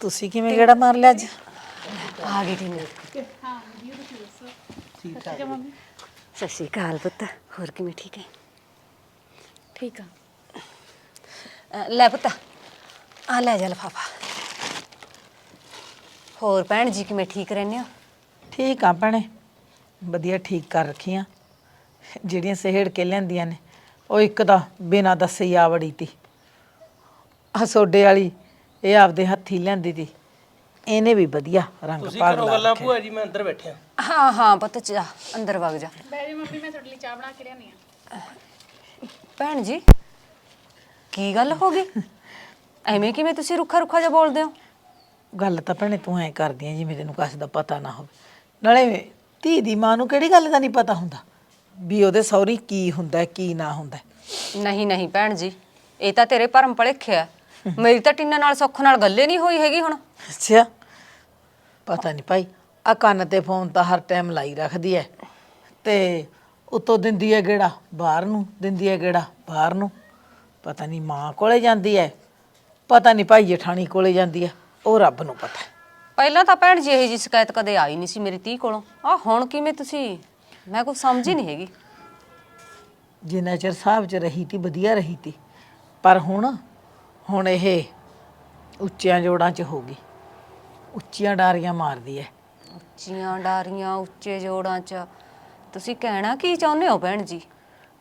ਤੁਸੀਂ ਕਿਵੇਂ ਗੇੜਾ ਮਾਰ ਲਿਆ ਅੱਜ? ਆ ਗਈ ਠੀਕ। ਸਤਿ ਸ਼੍ਰੀ ਅਕਾਲ ਪੁੱਤ ਹੋਰ ਕਿਵੇਂ ਠੀਕ ਹੈ? ਠੀਕ ਆ। ਲੈ ਪੁੱਤ ਆ ਲੈ ਜਾ ਲਫਾਫਾ। ਹੋਰ ਭੈਣ ਜੀ ਕਿਵੇਂ ਠੀਕ ਰਹਿੰਦੇ ਹੋ? ਠੀਕ ਆ ਭੈਣੇ ਵਧੀਆ ਠੀਕ ਕਰ ਰੱਖੀਆਂ ਜਿਹੜੀਆਂ ਸਹੇੜ ਕੇ ਲੈਂਦੀਆਂ ਨੇ ਉਹ ਇੱਕ ਦਾ ਬਿਨਾਂ ਦੱਸੇ ਹੀ ਆ ਵੜੀ ਤੀ। ਆ ਸੋਡੇ ਵਾਲੀ ਇਹ ਆਪਦੇ ਹੱਥੀ ਲੈਂਦੀ ਤੀ। ਇਹਨੇ ਵੀ ਵਧੀਆ ਰੰਗ ਪਾ ਲਾ ਗੱਲਾਂ ਭੂਆ ਜੀ ਮੈਂ ਅੰਦਰ ਬੈਠਿਆ। ਹਾਂ ਹਾਂ ਪੁੱਤ ਜਾ ਅੰਦਰ ਵਗ ਜਾ। ਭੈਣ ਜੀ ਕੀ ਗੱਲ ਹੋ ਗਈ? ਐਵੇਂ ਕਿਵੇਂ ਤੁਸੀਂ ਰੁੱਖਾ ਰੁੱਖਾ ਜਿਹਾ ਬੋਲਦੇ ਹੋ? ਗੱਲ ਤਾਂ ਭੈਣੇ ਤੂੰ ਐ ਕਰਦੀ ਐ ਜਿਵੇਂ ਤੈਨੂੰ ਕਿਸੇ ਦਾ ਪਤਾ ਨਾ ਹੋਵੇ। ਨਾਲੇ ਧੀ ਦੀ ਮਾਂ ਨੂੰ ਕਿਹੜੀ ਗੱਲ ਦਾ ਨਹੀਂ ਪਤਾ ਹੁੰਦਾ? ਵੀ ਉਹਦੇ ਸਹੁਰੀ ਕੀ ਹੁੰਦਾ ਕੀ ਨਾ ਹੁੰਦਾ ਨਹੀਂ ਨਹੀਂ ਭੈਣ ਜੀ ਇਹ ਤਾਂ ਤੇਰੇ ਭਰਮ ਭਲੇਖੇ ਆ। ਮੇਰੀ ਤਾਂ ਟਿੰਨਾ ਨਾਲ ਸੁੱਖ ਨਾਲ ਗੱਲੇ ਨਹੀਂ ਹੋਈ ਹੈਗੀ ਹੁਣ। ਅੱਛਾ ਪਤਾ ਨਹੀਂ ਭਾਈ ਆ ਕੰਨ ਤੇ ਫੋਨ ਤਾਂ ਹਰ ਟਾਈਮ ਲਾਈ ਰੱਖਦੀ ਐ। ਤੇ ਉਤੋਂ ਦਿੰਦੀ ਐ ਗੇੜਾ ਬਾਹਰ ਨੂੰ ਦਿੰਦੀ ਐ ਗੇੜਾ ਬਾਹਰ ਨੂੰ। ਪਤਾ ਨਹੀਂ ਮਾਂ ਕੋਲੇ ਜਾਂਦੀ ਐ ਪਤਾ ਨਹੀਂ ਭਾਈ ਜਠਾਣੀ ਕੋਲੇ ਜਾਂਦੀ ਐ ਉਹ ਰੱਬ ਨੂੰ ਪਤਾ ਪਹਿਲਾਂ ਤਾਂ ਭੈਣ ਜੀ ਇਹ ਜੀ ਸ਼ਿਕਾਇਤ ਕਦੇ ਆਈ ਨਹੀਂ ਸੀ ਮੇਰੀ ਧੀ ਕੋਲੋਂ। ਆ ਹੁਣ ਕਿਵੇਂ ਤੁਸੀਂ ਮੈਂ ਕੁਝ ਸਮਝ ਹੀ ਨਹੀਂ ਹੈਗੀ। ਜਿੰਨਾ ਚਿਰ ਸਾਹਿਬ ਚ ਰਹੀ ਤੀ ਵਧੀਆ ਰਹੀ ਤੀ। ਪਰ ਹੁਣ ਹੁਣ ਇਹ ਉੱਚੀਆਂ ਜੋੜਾਂ ਚ ਹੋ ਗਈ। ਉੱਚੀਆਂ ਡਾਰੀਆਂ ਮਾਰਦੀ ਐ। ਉੱਚੀਆਂ ਡਾਰੀਆਂ ਉੱਚੇ ਜੋੜਾਂ 'ਚ। ਤੁਸੀਂ ਕਹਿਣਾ ਕੀ ਚਾਹੁੰਦੇ ਹੋ ਭੈਣ ਜੀ?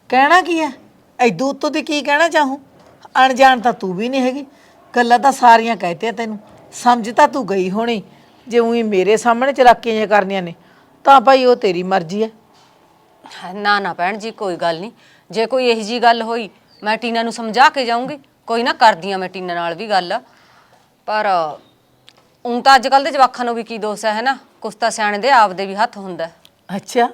ਕਹਿਣਾ ਕੀ ਹੈ ਐਦੂ ਉੱਤੋਂ ਦੀ ਕੀ ਕਹਿਣਾ ਚਾਹੂੰ? ਅਣਜਾਣ ਤਾਂ ਤੂੰ ਵੀ ਨਹੀਂ ਹੈਗੀ। ਗੱਲਾਂ ਤਾਂ ਸਾਰੀਆਂ ਕਹਿਤੀਆਂ ਤੈਨੂੰ। ਸਮਝ ਤਾਂ ਤੂੰ ਗਈ ਹੋਣੀ ਜੇ ਉਹੀ ਮੇਰੇ ਸਾਹਮਣੇ ਚਲਾਕੀਆਂ ਜਿਹੀਆਂ ਕਰਨੀਆਂ ਨੇ ਤਾਂ ਭਾਈ ਉਹ ਤੇਰੀ ਮਰਜ਼ੀ ਹੈ ਨਾ ਨਾ ਭੈਣ ਜੀ ਕੋਈ ਗੱਲ ਨਹੀਂ। ਜੇ ਕੋਈ ਇਹੋ ਜੀ ਗੱਲ ਹੋਈ ਮੈਂ ਟੀਨਾ ਨੂੰ ਸਮਝਾ ਕੇ ਜਾਊਂਗੀ। ਕੋਈ ਨਾ ਕਰਦੀ ਆ ਮੈਂ ਟੀਨਾ ਨਾਲ ਵੀ ਗੱਲ। ਪਰ ਉਂ ਤਾਂ ਅੱਜ ਕੱਲ ਦੇ ਜਵਾਕਾਂ ਨੂੰ ਵੀ ਕੀ ਦੋਸ਼ ਹੈ ਨਾ ਕੁਛ ਤਾਂ ਸਿਆਣੇ ਦੇ ਆਪਦੇ ਵੀ ਹੱਥ ਹੁੰਦਾ। ਹੈ। ਅੱਛਾ।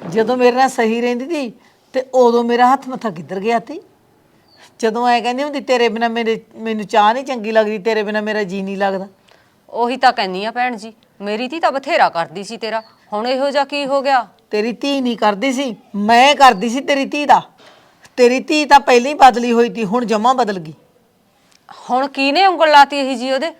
ਜਦੋਂ ਮੇਰੇ ਨਾਲ ਸਹੀ ਰਹਿੰਦੀ ਸੀ ਤੇ ਉਦੋਂ ਮੇਰਾ ਹੱਥ ਮੱਥਾ ਕਿੱਧਰ ਗਿਆ ਤੀ? ਜਦੋਂ ਐ ਕਹਿੰਦੀ ਹੁੰਦੀ ਤੇਰੇ ਬਿਨਾ ਮੇਰੇ ਮੈਨੂੰ ਚਾਹ ਨਹੀਂ ਚੰਗੀ ਲੱਗਦੀ ਤੇਰੇ ਬਿਨਾ ਮੇਰਾ ਜੀ ਨਹੀਂ ਲੱਗਦਾ। ਉਹੀ ਤਾਂ ਕਹਿੰਨੀ ਆ ਭੈਣ ਜੀ ਮੇਰੀ ਧੀ ਤਾਂ ਬਥੇਰਾ ਕਰਦੀ ਸੀ ਤੇਰਾ ਹੁਣ ਇਹੋ ਜਿਹਾ ਕੀ ਹੋ ਗਿਆ? ਤੇਰੀ ਧੀ ਨਹੀਂ ਕਰਦੀ ਸੀ ਮੈਂ ਕਰਦੀ ਸੀ ਤੇਰੀ ਧੀ ਦਾ। ਤੇਰੀ ਧੀ ਤਾਂ ਪਹਿਲਾਂ ਹੀ ਬਦਲੀ ਹੋਈ ਤੀ ਹੁਣ ਜਮਾ ਬਦਲ ਗਈ। ਹੁਣ ਕਿਹਨੇ ਉਂਗਲ ਲਾਤੀ ਇਹੀ ਜੀ ਉਹਦੇ?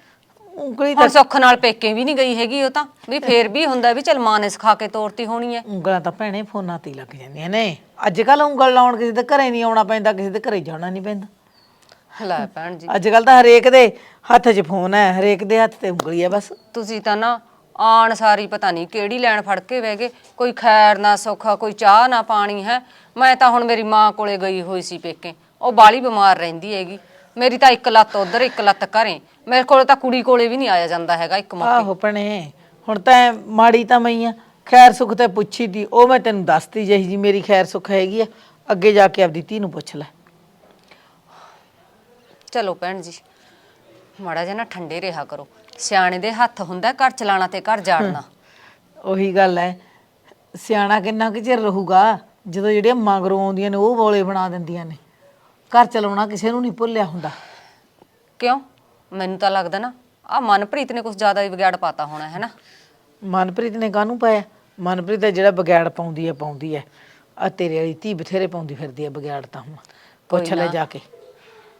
ਉਂਗਲੀ ਹੁਣ ਸੁੱਖ ਨਾਲ ਪੇਕੇ ਵੀ ਨਹੀਂ ਗਈ ਹੈਗੀ ਉਹ ਤਾਂ। ਵੀ ਫੇਰ ਵੀ ਹੁੰਦਾ ਵੀ ਚਲ ਮਾਂ ਨੇ ਸਿਖਾ ਕੇ ਤੋਰਤੀ ਹੋਣੀ ਹੈ ਉਂਗਲਾਂ ਤਾਂ ਭੈਣੇ ਫੋਨਾਂ ਤੇ ਹੀ ਲੱਗ ਜਾਂਦੀਆਂ ਨੇ। ਅੱਜ ਕੱਲ ਉਂਗਲ ਲਾਉਣ ਕਿਸੇ ਦੇ ਘਰੇ ਨਹੀਂ ਆਉਣਾ ਪੈਂਦਾ ਕਿਸੇ ਦੇ ਘਰੇ ਜਾਣਾ ਨਹੀਂ ਪੈਂਦਾ। ਲੈ ਭੈਣ ਜੀ। ਅੱਜ ਕੱਲ ਤਾਂ ਹਰੇਕ ਦੇ ਹੱਥ 'ਚ ਫੋਨ ਹੈ ਹਰੇਕ ਦੇ ਹੱਥ ਤੇ ਉਂਗਲੀ ਹੈ ਬਸ। ਤੁਸੀਂ ਤਾਂ ਨਾ ਆਣ ਸਾਰੀ ਪਤਾ ਨਹੀਂ ਕਿਹੜੀ ਲੈਣ ਫੜ ਕੇ ਬਹਿ ਗਏ। ਕੋਈ ਖੈਰ ਨਾ ਸੌਖਾ ਕੋਈ ਚਾਹ ਨਾ ਪਾਣੀ ਹੈ। ਮੈਂ ਤਾਂ ਹੁਣ ਮੇਰੀ ਮਾਂ ਕੋਲੇ ਗਈ ਹੋਈ ਸੀ ਪੇਕੇ। ਉਹ ਬਾਲੀ ਬਿਮਾਰ ਰਹਿੰਦੀ ਹੈਗੀ। ਮੇਰੀ ਤਾਂ ਇੱਕ ਲੱਤ ਉਧਰ ਇੱਕ ਲੱਤ ਘਰੇ। ਮੇਰੇ ਕੋਲ ਤਾਂ ਕੁੜੀ ਕੋਲੇ ਵੀ ਨਹੀਂ ਆਇਆ ਜਾਂਦਾ ਹੈਗਾ ਇੱਕ ਮੌਕੇ। ਆਹੋ ਭੈਣੇ ਹੁਣ ਤਾਂ ਮਾੜੀ ਤਾਂ ਮਈ ਆ। ਖੈਰ ਸੁਖ ਤੇ ਪੁੱਛੀ ਤੀ ਉਹ ਮੈਂ ਤੈਨੂੰ ਦੱਸਤੀ ਜਿਹੀ ਜੀ ਮੇਰੀ ਖੈਰ ਸੁਖ ਹੈਗੀ ਆ। ਅੱਗੇ ਜਾ ਕੇ ਆਪਦੀ ਧੀ ਨੂੰ ਪੁੱਛ ਲੈ। ਚਲੋ ਭੈਣ ਜੀ ਮਾੜਾ ਜਿਹਾ ਨਾ ਠੰਡੇ ਰਿਹਾ ਕਰੋ। ਸਿਆਣੇ ਦੇ ਹੱਥ ਹੁੰਦਾ ਘਰ ਚਲਾਣਾ ਤੇ ਘਰ ਜਾੜਨਾ। ਉਹੀ ਗੱਲ ਹੈ ਸਿਆਣਾ ਕਿੰਨਾ ਕੁ ਚਿਰ ਰਹੂਗਾ ਜਦੋਂ ਜਿਹੜੀਆਂ ਮਗਰੋਂ ਆਉਂਦੀਆਂ ਨੇ ਉਹ ਬੋਲੇ ਬਣਾ ਦਿੰਦੀਆਂ ਨੇ। ਘਰ ਚਲਾਉਣਾ ਕਿਸੇ ਨੂੰ ਨਹੀਂ ਭੁੱਲਿਆ ਹੁੰਦਾ। ਕਿਉਂ? ਮੈਨੂੰ ਤਾਂ ਲੱਗਦਾ ਨਾ ਆ ਮਨਪ੍ਰੀਤ ਨੇ ਕੁਝ ਜ਼ਿਆਦਾ ਹੀ ਵਿਗਾੜ ਪਾਤਾ ਹੋਣਾ ਹੈ ਨਾ? ਮਨਪ੍ਰੀਤ ਨੇ ਕਾਹਨੂੰ ਪਾਇਆ? ਮਨਪ੍ਰੀਤ ਤਾਂ ਜਿਹੜਾ ਬਗੈੜ ਪਾਉਂਦੀ ਹੈ ਪਾਉਂਦੀ ਹੈ ਆ ਤੇਰੇ ਵਾਲੀ ਧੀ ਬਥੇਰੇ ਪਾਉਂਦੀ ਫਿਰਦੀ ਹੈ ਬਗੈੜ ਤਾਂ ਹੁਣ। ਪੁੱਛ ਲੈ ਜਾ ਕੇ।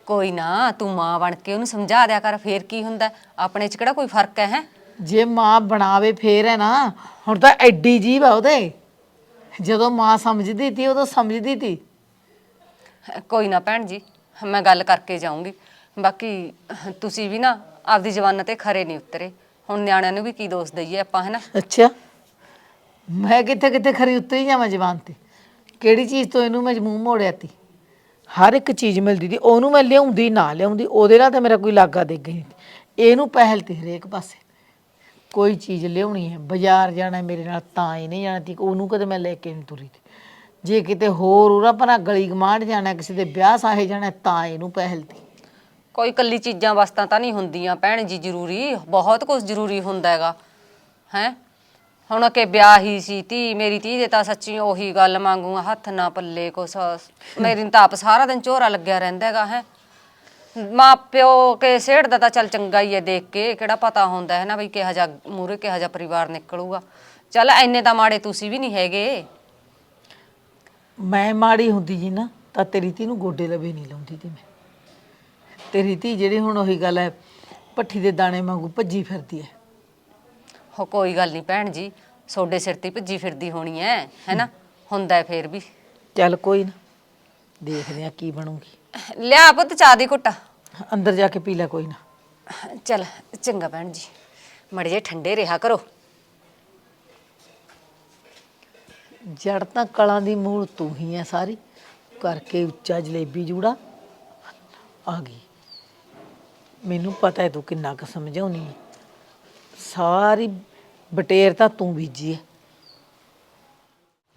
ਕੋਈ ਨਾ ਤੂੰ ਮਾਂ ਬਣ ਕੇ ਉਹਨੂੰ ਸਮਝਾ ਦਿਆ ਕਰ ਫੇਰ ਕੀ ਹੁੰਦਾ? ਆਪਣੇ ਚ ਕਿਹੜਾ ਕੋਈ ਫ਼ਰਕ ਹੈ ਹੈ? ਜੇ ਮਾਂ ਬਣਾਵੇ ਫੇਰ ਹੈ ਨਾ ਹੁਣ ਤਾਂ ਐਡੀ ਜੀਬ ਆ ਉਹਦੇ। ਜਦੋਂ ਮਾਂ ਸਮਝਦੀ ਤੀ ਉਦੋਂ ਸਮਝਦੀ ਤੀ। ਕੋਈ ਨਾ ਭੈਣ ਜੀ, ਮੈਂ ਗੱਲ ਕਰਕੇ ਜਾਊਂਗੀ। ਬਾਕੀ ਤੁਸੀਂ ਵੀ ਨਾ ਆਪਦੀ ਜਵਾਨਾਂ ਤੇ ਖਰੇ ਨਹੀਂ ਉਤਰੇ। ਹੁਣ ਨਿਆਣਿਆਂ ਨੂੰ ਵੀ ਕੀ ਦੋਸ਼ ਦਈਏ ਆਪਾਂ ਹੈ ਨਾ ਅੱਛਾ। ਮੈਂ ਕਿੱਥੇ ਕਿੱਥੇ ਖਰੀ ਉੱਤੇ ਹੀ ਜਾਵਾਂ ਜਵਾਨ ਤੇ? ਕਿਹੜੀ ਚੀਜ਼ ਤੋਂ ਇਹਨੂੰ ਮੈਂ ਮੂੰਹ ਮੋੜਿਆ ਤੀ? ਹਰ ਇੱਕ ਚੀਜ਼ ਮਿਲਦੀ ਤੀ। ਉਹਨੂੰ ਮੈਂ ਲਿਆਉਂਦੀ, ਨਾ ਲਿਆਉਂਦੀ, ਉਹਦੇ ਨਾਲ ਤਾਂ ਮੇਰਾ ਕੋਈ ਲਾਗਾ ਦੇ ਗਈ ਇਹਨੂੰ ਪਹਿਲ ਤੇ ਹਰੇਕ ਪਾਸੇ। ਕੋਈ ਚੀਜ਼ ਲਿਆਉਣੀ ਹੈ, ਬਾਜ਼ਾਰ ਜਾਣਾ ਮੇਰੇ ਨਾਲ ਤਾਂ ਹੀ ਨਹੀਂ ਜਾਣਾ ਤੀ। ਉਹਨੂੰ ਕਦੇ ਮੈਂ ਲੈ ਕੇ ਨਹੀਂ ਤੁਰੀ ਤੀ। ਜੇ ਕਿਤੇ ਹੋਰ ਉਰਾ ਪਨਾ ਗਲੀ ਗਮਾਂਡ ਜਾਣਾ, ਕਿਸੇ ਦੇ ਵਿਆਹ ਸਾਹੇ ਜਾਣਾ, ਤਾਂ ਇਹਨੂੰ ਪਹਿਲ ਕੋਈ ਕੱਲੀ ਚੀਜ਼ਾਂ ਵਸਤਾਂ ਤਾਂ ਨਹੀਂ ਹੁੰਦੀਆਂ ਭੈਣ ਜੀ ਜ਼ਰੂਰੀ, ਬਹੁਤ ਕੁਝ ਜ਼ਰੂਰੀ ਹੁੰਦਾ ਹੈਗਾ, ਹੈ। ਹੁਣ ਕਿ ਵਿਆਹੀ ਸੀ ਧੀ, ਮੇਰੀ ਧੀ ਦੇ ਤਾਂ ਸੱਚੀ ਉਹੀ ਗੱਲ ਮੰਗੂ ਹੱਥ ਨਾ ਪੱਲੇ ਕੁਛ, ਮੇਰੀ ਨੂੰ ਤਾਂ ਆਪ ਸਾਰਾ ਦਿਨ ਝੋਰਾ ਲੱਗਿਆ ਰਹਿੰਦਾ ਹੈਗਾ, ਹੈ। ਮਾਂ ਪਿਓ ਕੇ ਸੇੜ ਦਾ ਤਾਂ ਚੱਲ ਚੰਗਾ ਹੀ ਹੈ ਦੇਖ ਕੇ, ਕਿਹੜਾ ਪਤਾ ਹੁੰਦਾ ਹੈ ਨਾ ਬਈ ਕਿਹਾ ਜਾ ਮੂਰੇ ਕਿਹਾ ਜਾ ਪਰਿਵਾਰ ਨਿਕਲੂਗਾ। ਚੱਲ ਐਨੇ ਤਾਂ ਮਾੜੇ ਤੁਸੀਂ ਵੀ ਨਹੀਂ ਹੈਗੇ। ਮੈਂ ਮਾੜੀ ਹੁੰਦੀ ਜੀ ਨਾ ਤਾਂ ਤੇਰੀ ਧੀ ਨੂੰ ਗੋਡੇ ਲਵੇ ਨਹੀਂ ਲਾਉਂਦੀ ਤੀ ਮੈਂ। ਤੇਰੀ ਧੀ ਜਿਹੜੀ ਹੁਣ ਉਹੀ ਗੱਲ ਹੈ ਪੱਠੀ ਦੇ ਦਾਣੇ ਵਾਂਗੂ ਭੱਜੀ ਫਿਰਦੀ ਹੈ। ਹੋ ਕੋਈ ਗੱਲ ਨਹੀਂ ਭੈਣ ਜੀ ਸੋਡੇ ਸਿਰ ਤੇ ਹੀ ਭੱਜੀ ਫਿਰਦੀ ਹੋਣੀ ਹੈ ਹੈਨਾ? ਹੁੰਦਾ ਹੈ ਫੇਰ ਵੀ। ਚੱਲ ਕੋਈ ਨਾ ਦੇਖਦੇ ਆ ਕੀ ਬਣੂਗੀ। ਲਿਆ ਪੁੱਤ ਚਾਹ ਦੀ ਘੁੱਟ। ਅੰਦਰ ਜਾ ਕੇ ਪੀ ਲੈ ਕੋਈ ਨਾ। ਚੱਲ ਚੰਗਾ ਭੈਣ ਜੀ। ਮੜੇ ਜੇ ਠੰਡੇ ਰਿਹਾ ਕਰੋ। ਜੜ ਤਾਂ ਕਲਾਂ ਦੀ ਮੂਲ ਤੂੰ ਹੀ ਹੈ ਸਾਰੀ। ਕਰਕੇ ਉੱਚਾ ਜਲੇਬੀ ਜੂੜਾ ਆ ਗਈ। ਮੈਨੂੰ ਪਤਾ ਹੈ ਤੂੰ ਕਿੰਨਾ ਕੁ ਸਮਝਾਉਣੀ ਹੈ ਸਾਰੀ ਬਟੇਰ ਤਾਂ ਤੂੰ ਬੀਜੀ ਹੈ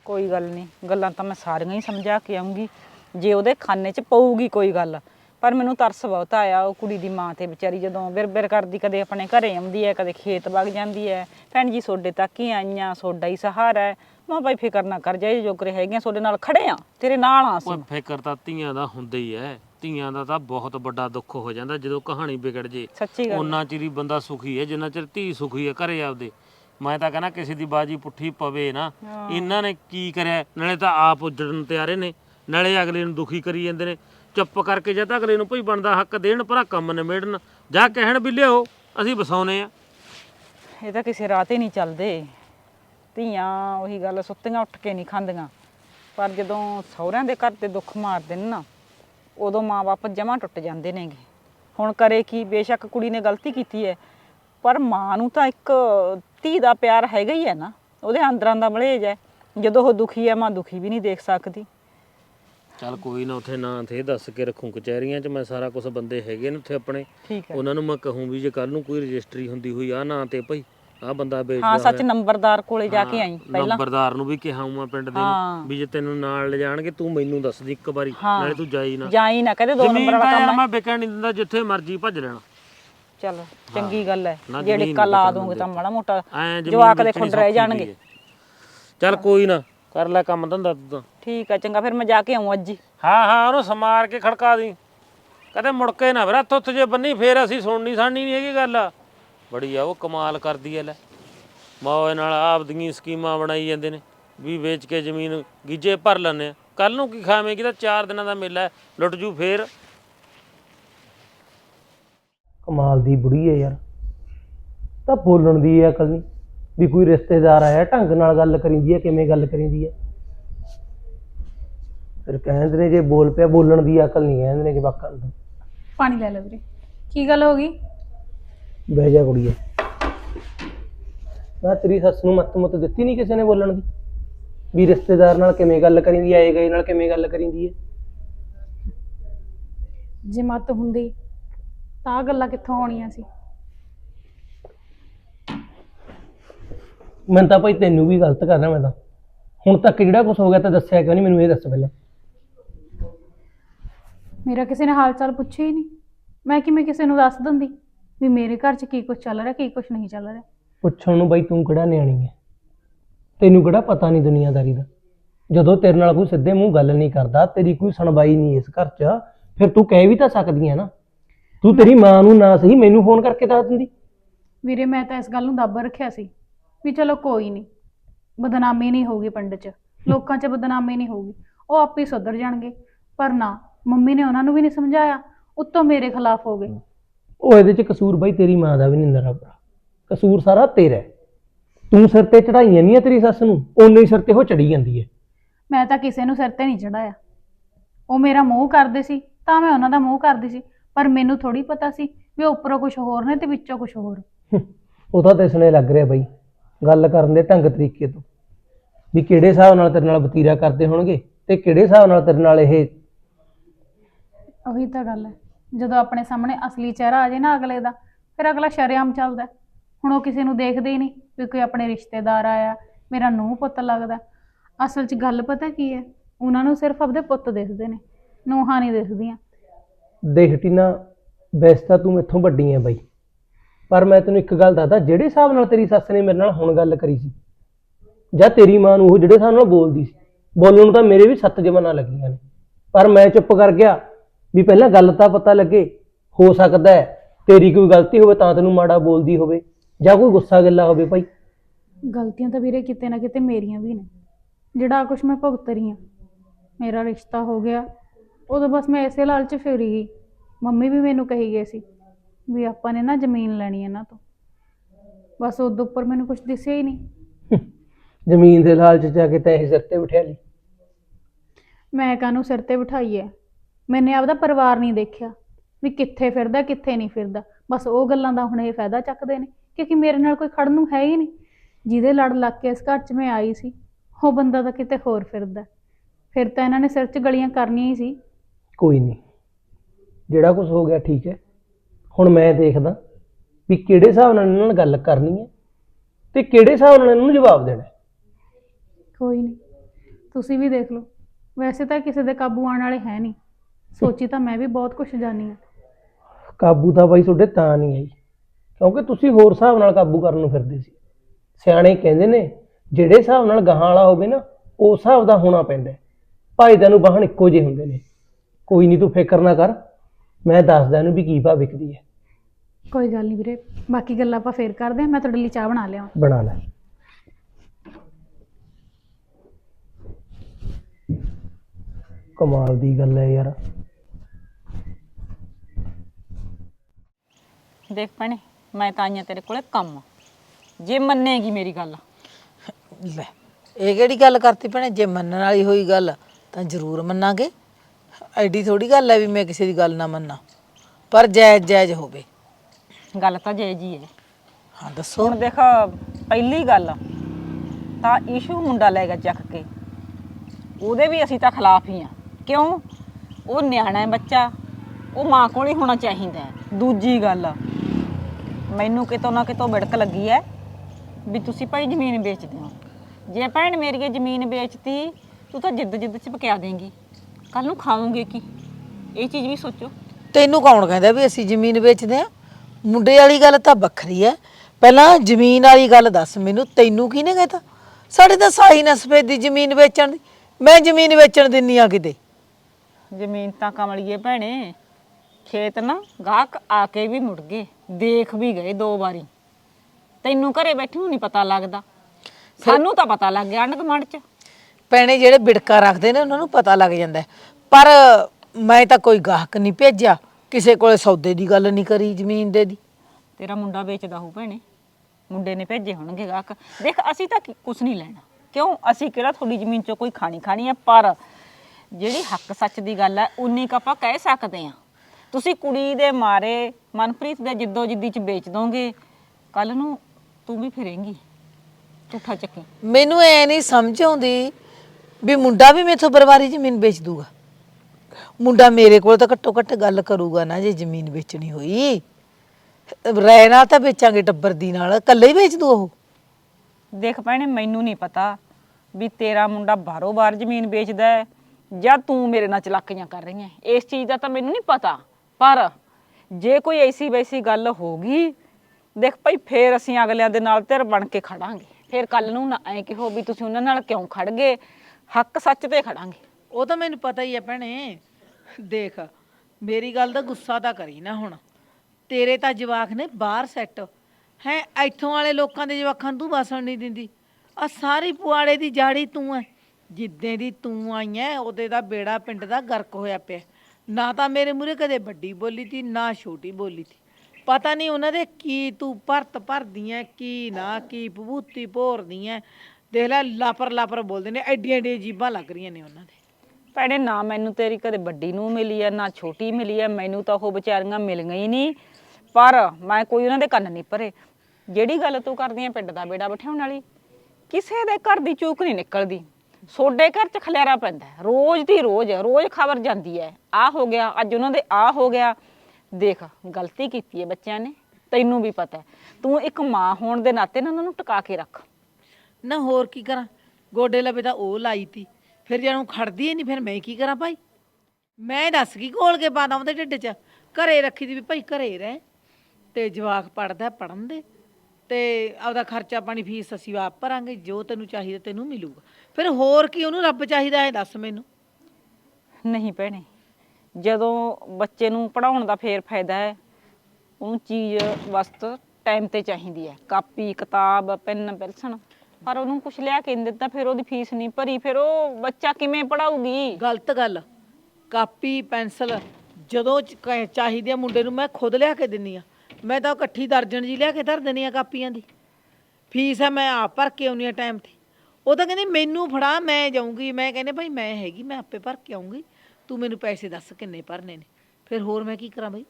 ਕੋਈ ਗੱਲ ਨਹੀਂ ਗੱਲਾਂ ਤਾਂ ਮੈਂ ਸਾਰੀਆਂ ਹੀ ਸਮਝਾ ਕੇ ਆਉਂਗੀ ਜੇ ਉਹਦੇ ਖਾਨੇ 'ਚ ਪਊਗੀ ਕੋਈ ਗੱਲ, ਪਰ ਮੈਨੂੰ ਤਰਸ ਬਹੁਤ ਆਇਆ ਉਹ ਕੁੜੀ ਦੀ ਮਾਂ ਤੇ ਵਿਚਾਰੀ ਜਦੋਂ ਬਿਰ-ਬਿਰ ਕਰਦੀ ਕਦੇ ਆਪਣੇ ਘਰੇ ਆਉਂਦੀ ਹੈ ਕਦੇ ਖੇਤ ਵਗ ਜਾਂਦੀ ਹੈ ਭੈਣ ਜੀ, ਸੋਡੇ ਤੱਕ ਹੀ ਆਈਆਂ, ਸੋਡਾ ਹੀ ਸਹਾਰਾ ਹੈ ਮਾਂ ਬਾਈ ਫਿਕਰ ਨਾ ਕਰ ਜਾਏ ਜੋਕਰੇ ਹੈਗੀਆਂ ਸੋਡੇ ਨਾਲ ਖੜੇ ਆ ਤੇਰੇ ਨਾਲ ਆ ਅਸੀਂ। ਓਏ ਫਿਕਰ ਤਾਂ ਧੀਆਂ ਦਾ ਹੁੰਦਾ ਹੀ ਐ। ਧੀਆਂ ਦਾ ਤਾਂ ਬਹੁਤ ਵੱਡਾ ਦੁੱਖ ਹੋ ਜਾਂਦਾ ਜਦੋਂ ਕਹਾਣੀ ਵਿਗੜ ਜੇ। ਸੱਚੀ ਗੱਲ। ਉਹਨਾਂ ਚਿਰ ਹੀ ਬੰਦਾ ਸੁਖੀ ਹੈ ਜਿੰਨਾ ਚਿਰ ਧੀ ਸੁਖੀ ਹੈ ਘਰੇ ਆਪਦੇ। ਮੈਂ ਤਾਂ ਕਹਿੰਦਾ ਕਿਸੇ ਦੀ ਬਾਜੀ ਪੁੱਠੀ ਪਵੇ ਨਾ ਇਹਨਾਂ ਨੇ ਕੀ ਕਰਿਆ? ਨਾਲੇ ਤਾਂ ਆਪ ਉੱਜੜਨ ਤਿਆਰੇ ਨੇ ਨਾਲੇ ਅਗਲੇ ਨੂੰ ਦੁਖੀ ਕਰੀ ਜਾਂਦੇ ਨੇ। ਚੁੱਪ ਕਰਕੇ ਜਾਂ ਤਾਂ ਅਗਲੇ ਨੂੰ ਭਈ ਬਣਦਾ ਹੱਕ ਦੇਣ ਭਰਾ ਕੰਮ ਨਿਮੇੜਨ ਜਾਂ ਕਹਿਣ ਵੀ ਲਿਆਓ ਅਸੀਂ ਵਸਾਉਨੇ ਆ। ਇਹ ਤਾਂ ਕਿਸੇ ਰਾਹ ਤੇ ਨਹੀਂ ਚੱਲਦੇ। ਧੀਆਂ ਉਹੀ ਗੱਲ ਸੁੱਤੀਆਂ ਉੱਠ ਕੇ ਨਹੀਂ ਖਾਂਦੀਆਂ। ਪਰ ਜਦੋਂ ਸਹੁਰਿਆਂ ਦੇ ਘਰ ਤੇ ਦੁੱਖ ਮਾਰਦੇ ਨੇ ਨਾ ਉਦੋਂ ਮਾਂ-ਬਾਪ ਜਮਾਂ ਟੁੱਟ ਜਾਂਦੇ ਨੇਗੇ। ਹੁਣ ਕਰੇ ਕੀ ਬੇਸ਼ੱਕ ਕੁੜੀ ਨੇ ਗਲਤੀ ਕੀਤੀ ਹੈ ਪਰ ਮਾਂ ਨੂੰ ਤਾਂ ਇੱਕ ਧੀ ਦਾ ਪਿਆਰ ਹੈਗਾ ਹੀ ਹੈ ਨਾ ਉਹਦੇ ਅੰਦਰਾਂ ਦਾ ਬਲੇਜ ਹੈ ਜਦੋਂ ਉਹ ਦੁਖੀ ਹੈ ਮਾਂ ਦੁਖੀ ਵੀ ਨਹੀਂ ਦੇਖ ਸਕਦੀ। ਚੱਲ ਕੋਈ ਨਾ ਉੱਥੇ ਨਾਂ ਤੇ ਦੱਸ ਕੇ ਰੱਖੂ ਕਚਹਿਰੀਆਂ 'ਚ ਮੈਂ ਸਾਰਾ ਕੁਝ ਬੰਦੇ ਹੈਗੇ ਨੇ ਉੱਥੇ ਆਪਣੇ। ਠੀਕ ਹੈ ਉਹਨਾਂ ਨੂੰ ਮੈਂ ਕਹੂੰ ਵੀ ਜੇ ਕੱਲ ਨੂੰ ਕੋਈ ਰਜਿਸਟਰੀ ਹੁੰਦੀ ਹੋਈ ਆ ਨਾਂ ਤੇ ਭਈ। ਆ ਬੰਦਾ ਵੇਚਦਾ ਹਾਂ ਸੱਚ। ਨੰਬਰਦਾਰ ਕੋਲੇ ਜਾ ਕੇ ਆਈ ਪਹਿਲਾਂ। ਨੰਬਰਦਾਰ ਨੂੰ ਵੀ ਕਿਹਾ ਹੂੰ ਮੈਂ ਪਿੰਡ ਦੇ। ਨੂੰ ਵੀ ਜੇ ਤੈਨੂੰ ਨਾਲ ਲੈ ਜਾਣਗੇ ਤੂੰ ਮੈਨੂੰ ਦੱਸ ਦੀ ਇੱਕ ਵਾਰੀ। ਨਾਲੇ ਤੂੰ ਜਾਈ ਨਾ। ਜਾਈ ਨਾ ਕਹਦੇ ਦੋ ਨੰਬਰ ਵਾਲਾ ਕੰਮ ਮੈਂ ਵਿਕਣ ਨਹੀਂ ਦਿੰਦਾ ਜਿੱਥੇ ਮਰਜ਼ੀ ਭੱਜ ਲੈਣਾ। ਚਲ ਚੰਗੀ ਗੱਲ ਹੈ। ਜੇ ਡਿੱਕਾ ਲਾ ਦੋਗੇ ਤਾਂ। ਮਾੜਾ ਮੋਟਾ ਜਵਾਕ ਦੇ ਖੁੰਡ ਰਹਿ ਜਾਣਗੇ। ਚੱਲ ਕੋਈ ਨਾ ਕਰ ਲੈ ਕੰਮ ਧੰਦਾ ਤੂੰ ਤਾਂ। ਠੀਕ ਹੈ ਚੰਗਾ ਫਿਰ ਮੈਂ ਜਾ ਕੇ ਆਉਂ ਅੱਜ ਹੀ। ਹਾਂ ਹਾਂ ਉਹਨੂੰ ਸਮਾਰ ਕੇ ਖੜਕਾ ਦੀ। ਕਦੇ ਮੁੜ ਕੇ ਨਾ ਫਿਰ ਹੱਥ ਉੱਥੇ ਜੇ ਬੰਨੀ ਫੇਰ ਅਸੀਂ ਸੁਣਨੀ ਸਾਣੀ ਨਹੀਂ ਹੈਗੀ ਗੱਲ। ਬੜੀ ਆ ਉਹ ਕਮਾਲ ਕਰਦੀ ਐ ਲੈ। ਮੌਜ ਨਾਲ ਆਪਦੀਆਂ ਸਕੀਮਾਂ ਬਣਾਈ ਜਾਂਦੇ ਨੇ ਵੀ ਵੇਚ ਕੇ ਜ਼ਮੀਨ ਗੀਜੇ ਭਰ ਲੈਂਦੇ ਆ। ਕੱਲ ਨੂੰ ਕੀ ਖਾਵੇਂਗੀ ਤਾਂ 4 ਦਿਨਾਂ ਦਾ ਮੇਲਾ ਹੈ, ਲੁੱਟ ਜੂ ਫੇਰ। ਕਮਾਲ ਦੀ ਬੁੜੀ ਹੈ ਯਾਰ। ਤਾਂ ਬੋਲਣ ਦੀ ਅਕਲ ਨਹੀਂ ਵੀ ਕੋਈ ਰਿਸ਼ਤੇਦਾਰ ਆਇਆ ਢੰਗ ਨਾਲ ਗੱਲ ਕਰੀਂਦੀ ਹੈ ਕਿਵੇਂ ਗੱਲ ਕਰੀਂਦੀ ਹੈ ਫਿਰ ਕਹਿੰਦੇ ਨੇ ਜੇ ਬੋਲ ਪਿਆ ਬੋਲਣ ਦੀ ਅਕਲ ਨਹੀਂ ਕਹਿੰਦੇ ਨੇ ਜਵਾਕਾਂ ਨੂੰ। ਪਾਣੀ ਲੈ ਲਓ ਵੀਰੇ। ਕੀ ਗੱਲ ਹੋ ਗਈ? ਬਹਿ ਜਾ ਕੁੜੀਏ। ਨਾ ਤੇਰੀ ਸੱਸ ਨੂੰ ਮੱਤ ਮੁੱਤ ਦਿੱਤੀ ਨਹੀਂ ਕਿਸੇ ਨੇ ਬੋਲਣ ਦੀ? ਵੀ ਰਿਸ਼ਤੇਦਾਰ ਨਾਲ ਕਿਵੇਂ ਗੱਲ ਕਰੀਂਦੀ ਆਏ ਗਏ ਨਾਲ ਕਿਵੇਂ ਗੱਲ ਕਰੀਂਦੀ ਹੈ ਜੇ ਮੱਤ ਹੁੰਦੀ ਤਾਂ ਆਹ ਗੱਲਾਂ ਕਿੱਥੋਂ ਆਉਣੀਆਂ ਸੀ? ਮੈਂ ਤਾਂ ਭਾਈ ਤੈਨੂੰ ਵੀ ਗਲਤ ਕਰਨਾ ਮੈਂ ਤਾਂ। ਹੁਣ ਤੱਕ ਜਿਹੜਾ ਕੁਝ ਹੋ ਗਿਆ ਤਾਂ ਦੱਸਿਆ ਕਿਉਂ ਨਹੀਂ ਮੈਨੂੰ ਇਹ ਦੱਸ ਪਹਿਲਾਂ? ਮੇਰਾ ਕਿਸੇ ਨੇ ਹਾਲ ਚਾਲ ਪੁੱਛਿਆ ਹੀ ਨਹੀਂ। ਮੈਂ ਕਿਵੇਂ ਕਿਸੇ ਨੂੰ ਦੱਸ ਦਿੰਦੀ? ਵੀ ਮੇਰੇ ਘਰ 'ਚ ਕੀ ਕੁਝ ਚੱਲ ਰਿਹਾ ਕੀ ਕੁਝ ਨਹੀਂ ਚੱਲ ਰਿਹਾ। ਪੁੱਛਣ ਨੂੰ ਬਾਈ ਤੂੰ ਕਿਹੜਾ ਨਿਆਣੀ ਹੈ ਤੈਨੂੰ ਕਿਹੜਾ ਪਤਾ ਨਹੀਂ ਦੁਨੀਆਦਾਰੀ ਦਾ? ਜਦੋਂ ਤੇਰੇ ਨਾਲ ਕੋਈ ਸਿੱਧੇ ਮੂੰਹ ਗੱਲ ਨਹੀਂ ਕਰਦਾ ਤੇਰੀ ਕੋਈ ਸੁਣਵਾਈ ਨਹੀਂ ਇਸ ਘਰ 'ਚ ਫਿਰ ਤੂੰ ਕਹਿ ਵੀ ਤਾਂ ਸਕਦੀ ਹੈ ਨਾ। ਤੂੰ ਤੇਰੀ ਮਾਂ ਨੂੰ ਨਾ ਸਹੀ ਮੈਨੂੰ ਫੋਨ ਕਰਕੇ ਦੱਸ ਦਿੰਦੀ। ਵੀਰੇ ਮੈਂ ਤਾਂ ਇਸ ਗੱਲ ਨੂੰ ਦੱਬ ਰੱਖਿਆ ਸੀ ਵੀ ਚਲੋ ਕੋਈ ਨਹੀਂ ਬਦਨਾਮੀ ਨਹੀਂ ਹੋਊਗੀ ਪਿੰਡ 'ਚ। ਲੋਕਾਂ 'ਚ ਬਦਨਾਮੀ ਨਹੀਂ ਹੋਊਗੀ। ਉਹ ਆਪੇ ਹੀ ਸੁਧਰ ਜਾਣਗੇ। ਪਰ ਨਾ ਮੰਮੀ ਨੇ ਉਹਨਾਂ ਨੂੰ ਵੀ ਨਹੀਂ ਸਮਝਾਇਆ। ਉੱਤੋਂ ਮੇਰੇ ਖਿਲਾਫ ਹੋ ਗਏ। ਉਹ ਇਹਦੇ 'ਚ ਕਸੂਰ ਬਾਈ ਤੇਰੀ ਮਾਂ ਦਾ ਵੀ ਨਹੀਂ ਨਰਾ ਭਰਾ। ਕਸੂਰ ਸਾਰਾ ਤੇਰਾ ਹੈ। ਤੂੰ ਸਿਰ ਤੇ ਚੜਾਈਆਂ ਨਹੀਂ ਆ ਤੇਰੀ ਸੱਸ ਨੂੰ ਹੀ ਸਿਰ ਤੇ ਉਹ ਚੜੀ ਜਾਂਦੀ ਹੈ। ਮੈਂ ਤਾਂ ਕਿਸੇ ਨੂੰ ਸਿਰ ਤੇ ਨਹੀਂ ਚੜਾਇਆ। ਉਹ ਮੇਰਾ ਮੂੰਹ ਕਰਦੇ ਸੀ ਤਾਂ ਮੈਂ ਉਹਨਾਂ ਦਾ ਮੂੰਹ ਕਰਦੀ ਸੀ ਪਰ ਮੈਨੂੰ ਥੋੜੀ ਪਤਾ ਸੀ ਵੀ ਉਹ ਉੱਪਰੋਂ ਕੁਝ ਹੋਰ ਨੇ ਤੇ ਵਿੱਚੋਂ ਕੁਝ ਹੋਰ। ਉਹ ਤਾਂ ਦਿਸਣੇ ਲੱਗ ਰਿਹਾ ਬਾਈ ਗੱਲ ਕਰਨ ਦੇ ਢੰਗ ਤਰੀਕੇ ਤੋਂ। ਵੀ ਕਿਹੜੇ ਹਿਸਾਬ ਨਾਲ ਤੇਰੇ ਨਾਲ ਵਤੀਰਾ ਕਰਦੇ ਹੋਣਗੇ ਤੇ ਕਿਹੜੇ ਹਿਸਾਬ ਨਾਲ ਤੇਰੇ ਨਾਲ ਇਹ ਉਹੀ ਤਾਂ ਗੱਲ ਹੈ। ਜਦੋਂ ਆਪਣੇ ਸਾਹਮਣੇ ਅਸਲੀ ਚਿਹਰਾ ਆ ਜੇ ਨਾ ਅਗਲੇ ਦਾ, ਫਿਰ ਅਗਲਾ ਸ਼ਰੇਆਮ ਚੱਲਦਾ ਹੈ। ਹੁਣ ਉਹ ਕਿਸੇ ਨੂੰ ਦੇਖਦੇ ਹੀ ਨਹੀਂ ਵੀ ਕੋਈ ਆਪਣੇ ਰਿਸ਼ਤੇਦਾਰ ਆਇਆ, ਮੇਰਾ ਨੂੰਹ ਪੁੱਤ ਲੱਗਦਾ ਅਸਲ 'ਚ ਗੱਲ ਪਤਾ ਕੀ ਹੈ? ਉਹਨਾਂ ਨੂੰ ਸਿਰਫ ਆਪਦੇ ਪੁੱਤ ਦਿਖਦੇ ਨੇ, ਨੂੰਹਾਂ ਨਹੀਂ ਦਿਖਦੀਆਂ। ਦੇਖ ਟੀਨਾ ਵੈਸੇ ਤਾਂ ਤੂੰ ਮੈਥੋਂ ਵੱਡੀ ਐ ਬਾਈ। ਪਰ ਮੈਂ ਤੈਨੂੰ ਇੱਕ ਗੱਲ ਦੱਸਦਾ, ਜਿਹੜੇ ਹਿਸਾਬ ਨਾਲ ਤੇਰੀ ਸੱਸ ਨੇ ਮੇਰੇ ਨਾਲ ਹੁਣ ਗੱਲ ਕਰੀ ਸੀ, ਜਾਂ ਤੇਰੀ ਮਾਂ ਨੂੰ ਉਹ ਜਿਹੜੇ ਹਿਸਾਬ ਨਾਲ ਬੋਲਦੀ ਸੀ, ਬੋਲਣ ਨੂੰ ਤਾਂ ਮੇਰੇ ਵੀ ਸੱਤ ਜਮਾਨਾ ਲੱਗੀਆਂ ਨੇ। ਪਰ ਮੈਂ ਚੁੱਪ ਕਰ ਗਿਆ ਵੀ ਪਹਿਲਾਂ ਗੱਲ ਤਾਂ ਪਤਾ ਲੱਗੇ ਹੋ ਸਕਦਾ ਹੈ ਤੇਰੀ ਕੋਈ ਗਲਤੀ ਹੋਵੇ ਤਾਂ ਤੈਨੂੰ ਮਾੜਾ ਬੋਲਦੀ ਹੋਵੇ ਜਾਂ ਕੋਈ ਗੁੱਸਾ ਗਿੱਲਾ ਹੋਵੇ ਭਾਈ। ਗਲਤੀਆਂ ਤਾਂ ਵੀਰੇ ਕਿਤੇ ਨਾ ਕਿਤੇ ਮੇਰੀਆਂ ਵੀ ਨੇ। ਜਿਹੜਾ ਕੁਝ ਮੈਂ ਭੁਗਤ ਰਹੀ ਹਾਂ ਮੇਰਾ ਰਿਸ਼ਤਾ ਹੋ ਗਿਆ ਉਦੋਂ ਬਸ ਮੈਂ ਇਸੇ ਲਾਲਚ ਫਿਰੀ ਗਈ। ਮੰਮੀ ਵੀ ਮੈਨੂੰ ਕਹੀ ਗਏ ਸੀ ਵੀ ਆਪਾਂ ਨੇ ਨਾ ਜ਼ਮੀਨ ਲੈਣੀ ਇਹਨਾਂ ਤੋਂ। ਬਸ ਉਦੋਂ ਉੱਪਰ ਮੈਨੂੰ ਕੁਝ ਦਿਸਿਆ ਹੀ ਨਹੀਂ। ਜ਼ਮੀਨ ਦੇ ਲਾਲਚ ਚ ਜਾ ਕੇ ਤੈਂ ਇਹ ਸਿਰ ਤੇ ਬਿਠਾ ਲਈ। ਮੈਂ ਕਾਹਨੂੰ ਸਿਰ ਤੇ ਬਿਠਾਈ ਐ ਮੈਨੇ ਆਪਦਾ ਪਰਿਵਾਰ ਨਹੀਂ ਦੇਖਿਆ ਵੀ ਕਿੱਥੇ ਫਿਰਦਾ ਕਿੱਥੇ ਨਹੀਂ ਫਿਰਦਾ। ਬਸ ਉਹ ਗੱਲਾਂ ਦਾ ਹੁਣ ਇਹ ਫਾਇਦਾ ਚੱਕਦੇ ਨੇ ਕਿਉਂਕਿ ਮੇਰੇ ਨਾਲ ਕੋਈ ਖੜਨ ਨੂੰ ਹੈ ਹੀ ਨਹੀਂ। ਜਿਹਦੇ ਲੜ ਲੱਗ ਕੇ ਇਸ ਘਰ 'ਚ ਮੈਂ ਆਈ ਸੀ ਉਹ ਬੰਦਾ ਤਾਂ ਕਿਤੇ ਹੋਰ ਫਿਰਦਾ। ਫਿਰ ਤਾਂ ਇਹਨਾਂ ਨੇ ਸਿਰ 'ਚ ਗਲੀਆਂ ਕਰਨੀਆਂ ਹੀ ਸੀ। ਕੋਈ ਨਹੀਂ। ਜਿਹੜਾ ਕੁਝ ਹੋ ਗਿਆ ਠੀਕ ਹੈ। ਹੁਣ ਮੈਂ ਦੇਖਦਾ ਵੀ ਕਿਹੜੇ ਹਿਸਾਬ ਨਾਲ ਇਹਨਾਂ ਨਾਲ ਗੱਲ ਕਰਨੀ ਹੈ ਤੇ ਕਿਹੜੇ ਹਿਸਾਬ ਨਾਲ ਇਹਨਾਂ ਨੂੰ ਜਵਾਬ ਦੇਣਾ ਹੈ। ਕੋਈ ਨਹੀਂ। ਤੁਸੀਂ ਵੀ ਦੇਖ ਲਓ। ਵੈਸੇ ਤਾਂ ਕਿਸੇ ਦੇ ਕਾਬੂ ਆਉਣ ਵਾਲੇ ਹੈ ਨਹੀਂ। ਸੋਚੀ ਤਾਂ ਮੈਂ ਵੀ ਬਹੁਤ ਕੁਝ ਜਾਣੀ ਆ। ਕਾਬੂ ਤਾਂ ਬਾਈ ਤੁਹਾਡੇ ਤਾਂ ਨਹੀਂ ਆਈ। ਕਿਉਂਕਿ ਤੁਸੀਂ ਹੋਰ ਹਿਸਾਬ ਨਾਲ ਕਾਬੂ ਕਰਨ ਨੂੰ ਫਿਰਦੇ ਸੀ। ਸਿਆਣੇ ਕਹਿੰਦੇ ਨੇ ਜਿਹੜੇ ਹਿਸਾਬ ਨਾਲ ਗਾਹਾਂ ਵਾਲਾ ਹੋਵੇ ਨਾ ਉਸ ਹਿਸਾਬ ਦਾ ਹੋਣਾ ਪੈਂਦਾ। ਹੈ। ਭਾਈ ਦਾ ਨੂੰ ਬਾਹਣ ਇੱਕੋ ਜਿਹੇ ਹੁੰਦੇ ਨੇ। ਕੋਈ ਨਹੀਂ ਤੂੰ ਫਿਕਰ ਨਾ ਕਰ। ਮੈਂ ਦੱਸਦਾ ਇਹਨੂੰ ਵੀ ਕੀ ਭਾਅ ਵਿਕਦੀ ਹੈ। ਕੋਈ ਗੱਲ ਨਹੀਂ ਵੀਰੇ ਬਾਕੀ ਗੱਲਾਂ ਆਪਾਂ ਫੇਰ ਕਰਦੇ ਹਾਂ। ਮੈਂ ਤੁਹਾਡੇ ਲਈ ਚਾਹ ਬਣਾ ਲਿਆ। ਬਣਾ ਲੈ। ਕਮਾਲ ਦੀ ਗੱਲ ਹੈ ਯਾਰ। ਦੇਖ ਭੈਣੇ ਮੈਂ ਤਾਂ ਆਈਆਂ ਤੇਰੇ ਕੋਲੇ ਕੰਮ ਜੇ ਮੰਨੇਗੀ ਮੇਰੀ ਗੱਲ। ਲੈ ਇਹ ਕਿਹੜੀ ਗੱਲ ਕਰਤੀ ਭੈਣੇ? ਜੇ ਮੰਨਣ ਵਾਲੀ ਹੋਈ ਗੱਲ ਤਾਂ ਜ਼ਰੂਰ ਮੰਨਾਂਗੇ। ਐਡੀ ਥੋੜੀ ਗੱਲ ਹੈ ਵੀ ਮੈਂ ਕਿਸੇ ਦੀ ਗੱਲ ਨਾ ਮੰਨਾਂ। ਪਰ ਜਾਇਜ਼ ਜਾਇਜ਼ ਹੋਵੇ। ਗੱਲ ਤਾਂ ਜੇ ਜੀ ਹੈ। ਹਾਂ ਦੱਸੋ। ਹੁਣ ਦੇਖ ਪਹਿਲੀ ਗੱਲ ਤਾਂ ਇਸ਼ੂ ਮੁੰਡਾ ਲੈ ਗਿਆ ਚੱਕ ਕੇ। ਉਹਦੇ ਵੀ ਅਸੀਂ ਤਾਂ ਖਿਲਾਫ ਹੀ ਆ। ਕਿਉਂ? ਉਹ ਨਿਆਣਾ ਹੈ ਬੱਚਾ। ਉਹ ਮਾਂ ਕੋਲ ਹੀ ਹੋਣਾ ਚਾਹੀਦਾ ਹੈ। ਦੂਜੀ ਗੱਲ ਮੈਨੂੰ ਕਿਤੋਂ ਨਾ ਕਿਤੋਂ ਵਿੜਕ ਲੱਗੀ ਹੈ ਵੀ ਤੁਸੀਂ ਭਾਈ ਜ਼ਮੀਨ ਵੇਚਦੇ ਹੋ। ਜੇ ਭੈਣ ਮੇਰੀ ਇਹ ਜ਼ਮੀਨ ਵੇਚਤੀ ਤੂੰ ਤਾਂ ਜਿੱਦ ਜਿੱਦ ਚ ਪਕਿਆ ਦੇਂਗੀ। ਕੱਲ ਨੂੰ ਖਾਓਗੇ ਕੀ? ਇਹ ਚੀਜ਼ ਵੀ ਸੋਚੋ। ਤੈਨੂੰ ਕੌਣ ਕਹਿੰਦਾ ਵੀ ਅਸੀਂ ਜ਼ਮੀਨ ਵੇਚਦੇ ਆ ਮੁੰਡੇ ਵਾਲੀ ਗੱਲ ਤਾਂ ਵੱਖਰੀ ਹੈ ਪਹਿਲਾਂ ਜ਼ਮੀਨ ਵਾਲੀ ਗੱਲ ਦੱਸ ਮੈਨੂੰ ਤੈਨੂੰ ਕਿਹਨੇ ਕਹਿਤਾ? ਸਾਡੇ ਤਾਂ ਸਾਈ ਨਾ ਸਫੇਦੀ ਜ਼ਮੀਨ ਵੇਚਣ ਦੀ। ਮੈਂ ਜ਼ਮੀਨ ਵੇਚਣ ਦਿੰਨੀ ਆ ਕਿਤੇ। ਜ਼ਮੀਨ ਤਾਂ ਕਮਲੀਏ ਭੈਣੇ। ਖੇਤ ਨਾ ਗਾਹਕ ਆ ਕੇ ਵੀ ਮੁੜ ਗਏ ਦੇਖ ਵੀ ਗਏ ਦੋ ਵਾਰੀ। ਤੈਨੂੰ ਘਰੇ ਬੈਠੀ ਨੂੰ ਨਹੀਂ ਪਤਾ ਲੱਗਦਾ। ਸਾਨੂੰ ਤਾਂ ਪਤਾ ਲੱਗ ਗਿਆ ਅਣਗਮੰਡ ਚ। ਪੈਣੇ ਜਿਹੜੇ ਬਿੜਕਾ ਰੱਖਦੇ ਨੇ ਉਹਨਾਂ ਨੂੰ ਪਤਾ ਲੱਗ ਜਾਂਦਾ ਹੈ। ਪਰ ਮੈਂ ਤਾਂ ਕੋਈ ਗਾਹਕ ਨਹੀਂ ਭੇਜਿਆ ਕਿਸੇ ਕੋਲੇ ਸੌਦੇ ਦੀ ਗੱਲ ਨਹੀਂ ਕਰੀ ਜ਼ਮੀਨ ਦੇ ਦੀ। ਤੇਰਾ ਮੁੰਡਾ ਵੇਚਦਾ ਹੋਊ ਭੈਣੇ। ਮੁੰਡੇ ਨੇ ਭੇਜੇ ਹੋਣਗੇ ਗਾਹਕ। ਦੇਖ ਅਸੀਂ ਤਾਂ ਕੁਝ ਨਹੀਂ ਲੈਣਾ। ਕਿਉਂ? ਅਸੀਂ ਕਿਹੜਾ ਤੁਹਾਡੀ ਜ਼ਮੀਨ ਚੋਂ ਕੋਈ ਖਾਣੀ ਖਾਣੀ ਹੈ? ਪਰ ਜਿਹੜੀ ਹੱਕ ਸੱਚ ਦੀ ਗੱਲ ਹੈ ਉਨੀ ਕੁ ਆਪਾਂ ਕਹਿ ਸਕਦੇ ਆ ਤੁਸੀਂ ਕੁੜੀ ਦੇ ਮਾਰੇ ਮਨਪ੍ਰੀਤ ਦੇ ਜਿੱਦੋ ਜਿੱਦੀ ਚ ਵੇਚ ਦੋਗੇ ਕੱਲ ਨੂੰ ਤੂੰ ਵੀ ਫਿਰੇਂਗੀ। ਝੂਠਾ ਚੱਕੀ। ਮੈਨੂੰ ਐ ਨਹੀਂ ਸਮਝ ਆਉਂਦੀ ਵੀ ਮੁੰਡਾ ਵੀ ਮੇਥੋਂ ਪਰਿਵਾਰੀ ਜ਼ਮੀਨ ਵੇਚ ਦੂਗਾ। ਮੁੰਡਾ ਮੇਰੇ ਕੋਲ ਤਾਂ ਘੱਟੋ ਘੱਟ ਗੱਲ ਕਰੂਗਾ ਨਾ ਜੇ ਜ਼ਮੀਨ ਵੇਚਣੀ ਹੋਈ। ਰਹਿ ਨਾਲ ਤਾਂ ਵੇਚਾਂਗੇ ਟੱਬਰ ਦੀ ਨਾਲ ਇਕੱਲੇ ਹੀ ਵੇਚ ਦੂ ਉਹ। ਦੇਖ ਭੈਣੇ ਮੈਨੂੰ ਨਹੀਂ ਪਤਾ ਵੀ ਤੇਰਾ ਮੁੰਡਾ ਬਾਰੋ ਬਾਰ ਜ਼ਮੀਨ ਵੇਚਦਾ ਹੈ ਜਾਂ ਤੂੰ ਮੇਰੇ ਨਾਲ ਚਲਾਕੀਆਂ ਕਰ ਰਹੀ ਹੈ ਇਸ ਚੀਜ਼ ਦਾ ਤਾਂ ਮੈਨੂੰ ਨਹੀਂ ਪਤਾ। ਪਰ ਜੇ ਕੋਈ ਐਸੀ ਵੈਸੀ ਗੱਲ ਹੋਗੀ ਦੇਖ ਭਾਈ ਫੇਰ ਅਸੀਂ ਅਗਲਿਆਂ ਦੇ ਨਾਲ ਧਿਰ ਬਣ ਕੇ ਖੜਾਂਗੇ। ਫੇਰ ਕੱਲ ਨੂੰ ਨਾ ਐ ਕਿਹੋ ਵੀ ਤੁਸੀਂ ਉਹਨਾਂ ਨਾਲ ਕਿਉਂ ਖੜ ਗਏ? ਹੱਕ ਸੱਚ ਤੇ ਖੜਾਂਗੇ। ਉਹ ਤਾਂ ਮੈਨੂੰ ਪਤਾ ਹੀ ਹੈ ਭੈਣੇ। ਦੇਖ, ਮੇਰੀ ਗੱਲ ਦਾ ਗੁੱਸਾ ਤਾਂ ਕਰੀ ਨਾ ਹੁਣ। ਤੇਰੇ ਤਾਂ ਜਵਾਕ ਨੇ ਬਾਹਰ ਸੈੱਟ ਹੈ, ਇੱਥੋਂ ਵਾਲੇ ਲੋਕਾਂ ਦੇ ਜਵਾਕਾਂ ਨੂੰ ਤੂੰ ਵਸਣ ਨਹੀਂ ਦਿੰਦੀ। ਆ ਸਾਰੀ ਪੁਆੜੇ ਦੀ ਜਾੜੀ ਤੂੰ ਐ। ਜਿੱਦੇ ਦੀ ਤੂੰ ਆਈ ਐ, ਉਹਦੇ ਦਾ ਬੇੜਾ ਪਿੰਡ ਦਾ ਗਰਕ ਹੋਇਆ ਪਿਆ। ਨਾ ਤਾਂ ਮੇਰੇ ਮੂਰੇ ਕਦੇ ਵੱਡੀ ਬੋਲੀ ਤੀ, ਨਾ ਛੋਟੀ ਬੋਲੀ ਤੀ। ਪਤਾ ਨਹੀਂ ਉਹਨਾਂ ਦੇ ਕੀ ਤੂੰ ਭਰਤ ਭਰਦੀ ਐ, ਕੀ ਨਾ, ਕੀ ਭਬੂਤੀ ਭੋਰਦੀ ਦੇਖ ਲੈ, ਲਾਪਰ ਲਾਪਰ ਬੋਲਦੇ ਨੇ, ਐਡੀਆਂ ਐਡੀਆਂ ਜੀਬਾਂ ਲੱਗ ਰਹੀਆਂ ਨੇ ਉਹਨਾਂ ਦੇ। ਭੈਣੇ, ਨਾ ਮੈਨੂੰ ਤੇਰੀ ਕਦੇ ਵੱਡੀ ਨੂੰ ਮਿਲੀ ਹੈ ਨਾ ਛੋਟੀ ਮਿਲੀ ਹੈ ਮੈਨੂੰ ਤਾਂ ਉਹ ਵਿਚਾਰੀਆਂ ਮਿਲੀਆਂ ਹੀ ਨਹੀਂ। ਪਰ ਮੈਂ ਕੋਈ ਉਹਨਾਂ ਦੇ ਕੰਨ ਨਹੀਂ ਭਰੇ। ਜਿਹੜੀ ਗੱਲ ਤੂੰ ਕਰਦੀ ਹੈ ਪਿੰਡ ਦਾ ਬੇੜਾ ਬਿਠਾਉਣ ਵਾਲੀ, ਕਿਸੇ ਦੇ ਘਰ ਦੀ ਚੂਕ ਨਹੀਂ ਨਿਕਲਦੀ। ਸੋਡੇ ਘਰ ਚ ਖਲਿਆਰਾ ਪੈਂਦਾ ਹੈ। ਰੋਜ਼ ਦੀ ਰੋਜ਼ ਰੋਜ਼ ਖਬਰ ਜਾਂਦੀ ਹੈ। ਆ ਹੋ ਗਿਆ, ਅੱਜ ਉਹਨਾਂ ਦੇ ਆ ਹੋ ਗਿਆ। ਦੇਖ, ਗਲਤੀ ਕੀਤੀ ਹੈ ਬੱਚਿਆਂ ਨੇ, ਤੈਨੂੰ ਵੀ ਪਤਾ ਹੈ। ਤੂੰ ਇੱਕ ਮਾਂ ਹੋਣ ਦੇ ਨਾਤੇ ਨਾ ਉਹਨਾਂ ਨੂੰ ਟਿਕਾ ਕੇ ਰੱਖ। ਨਾ ਹੋਰ ਕੀ ਕਰਾਂ? ਗੋਡੇ ਲਵੇ ਤਾਂ ਉਹ ਲਾਈ ਤੀ। ਫਿਰ ਜਦੋਂ ਖੜਦੀ ਹੀ ਨਹੀਂ ਫਿਰ ਮੈਂ ਕੀ ਕਰਾਂ ਭਾਈ? ਮੈਂ ਦੱਸ ਕੀ ਘੋਲ ਕੇ ਪਾਦਾ ਉਹਦੇ ਢਿੱਡ 'ਚ? ਘਰੇ ਰੱਖੀ ਦੀ ਵੀ ਭਾਈ ਘਰੇ ਰਹਿ। ਤੇ ਜਵਾਕ ਪੜਦਾ ਪੜਨ ਦੇ। ਤੇ ਆਪਦਾ ਖਰਚਾ ਪਾਣੀ ਫੀਸ ਅਸੀਂ ਆਪ ਭਰਾਂਗੇ ਜੋ ਤੈਨੂੰ ਚਾਹੀਦਾ ਤੈਨੂੰ ਮਿਲੂਗਾ। ਫਿਰ ਹੋਰ ਕੀ ਉਹਨੂੰ ਰੱਬ ਚਾਹੀਦਾ ਹੈ ਦੱਸ ਮੈਨੂੰ। ਨਹੀਂ ਭੈਣੇ ਜਦੋਂ ਬੱਚੇ ਨੂੰ ਪੜਾਉਣ ਦਾ ਫੇਰ ਫਾਇਦਾ ਹੈ ਉਹਨੂੰ ਚੀਜ਼ ਵਸਤ ਟਾਈਮ ਤੇ ਚਾਹੀਦੀ ਹੈ। ਕਾਪੀ ਕਿਤਾਬ ਪੈਨ ਪੈਨਸਲ ਪਰ ਉਹਨੂੰ ਕੁਝ ਲਿਆ ਕੇ ਨਹੀਂ ਦਿੱਤਾ ਫਿਰ ਉਹਦੀ ਫੀਸ ਨਹੀਂ ਭਰੀ ਫਿਰ ਉਹ ਬੱਚਾ ਕਿਵੇਂ ਪੜਾਊਗੀ ਗਲਤ ਗੱਲ ਕਾਪੀ ਪੈਨਸਲ ਜਦੋਂ ਚ- ਕ- ਚਾਹੀਦੀ ਆ ਮੁੰਡੇ ਨੂੰ ਮੈਂ ਖੁਦ ਲਿਆ ਕੇ ਦਿੰਨੀ ਆ। ਮੈਂ ਤਾਂ ਇਕੱਠੀ ਦਰਜਨ ਜੀ ਲਿਆ ਕੇ ਧਰ ਦਿੰਨੀ ਆ ਕਾਪੀਆਂ ਦੀ। ਫੀਸ ਆ ਮੈਂ ਆਪ ਭਰ ਕੇ ਆਉਣੀ ਆ ਟਾਈਮ ਤੇ। ਉਹ ਤਾਂ ਕਹਿੰਦੇ, ਮੈਨੂੰ ਫੜਾ, ਮੈਂ ਜਾਊਂਗੀ। ਮੈਂ ਕਹਿੰਦੇ, ਭਾਈ, ਮੈਂ ਹੈਗੀ, ਮੈਂ ਆਪੇ ਭਰ ਕੇ ਆਉਂਗੀ ਤੂੰ ਮੈਨੂੰ ਪੈਸੇ ਦੱਸ ਕਿੰਨੇ ਭਰਨੇ ਨੇ। ਫਿਰ ਹੋਰ ਮੈਂ ਕੀ ਕਰਾਂ ਬਈ?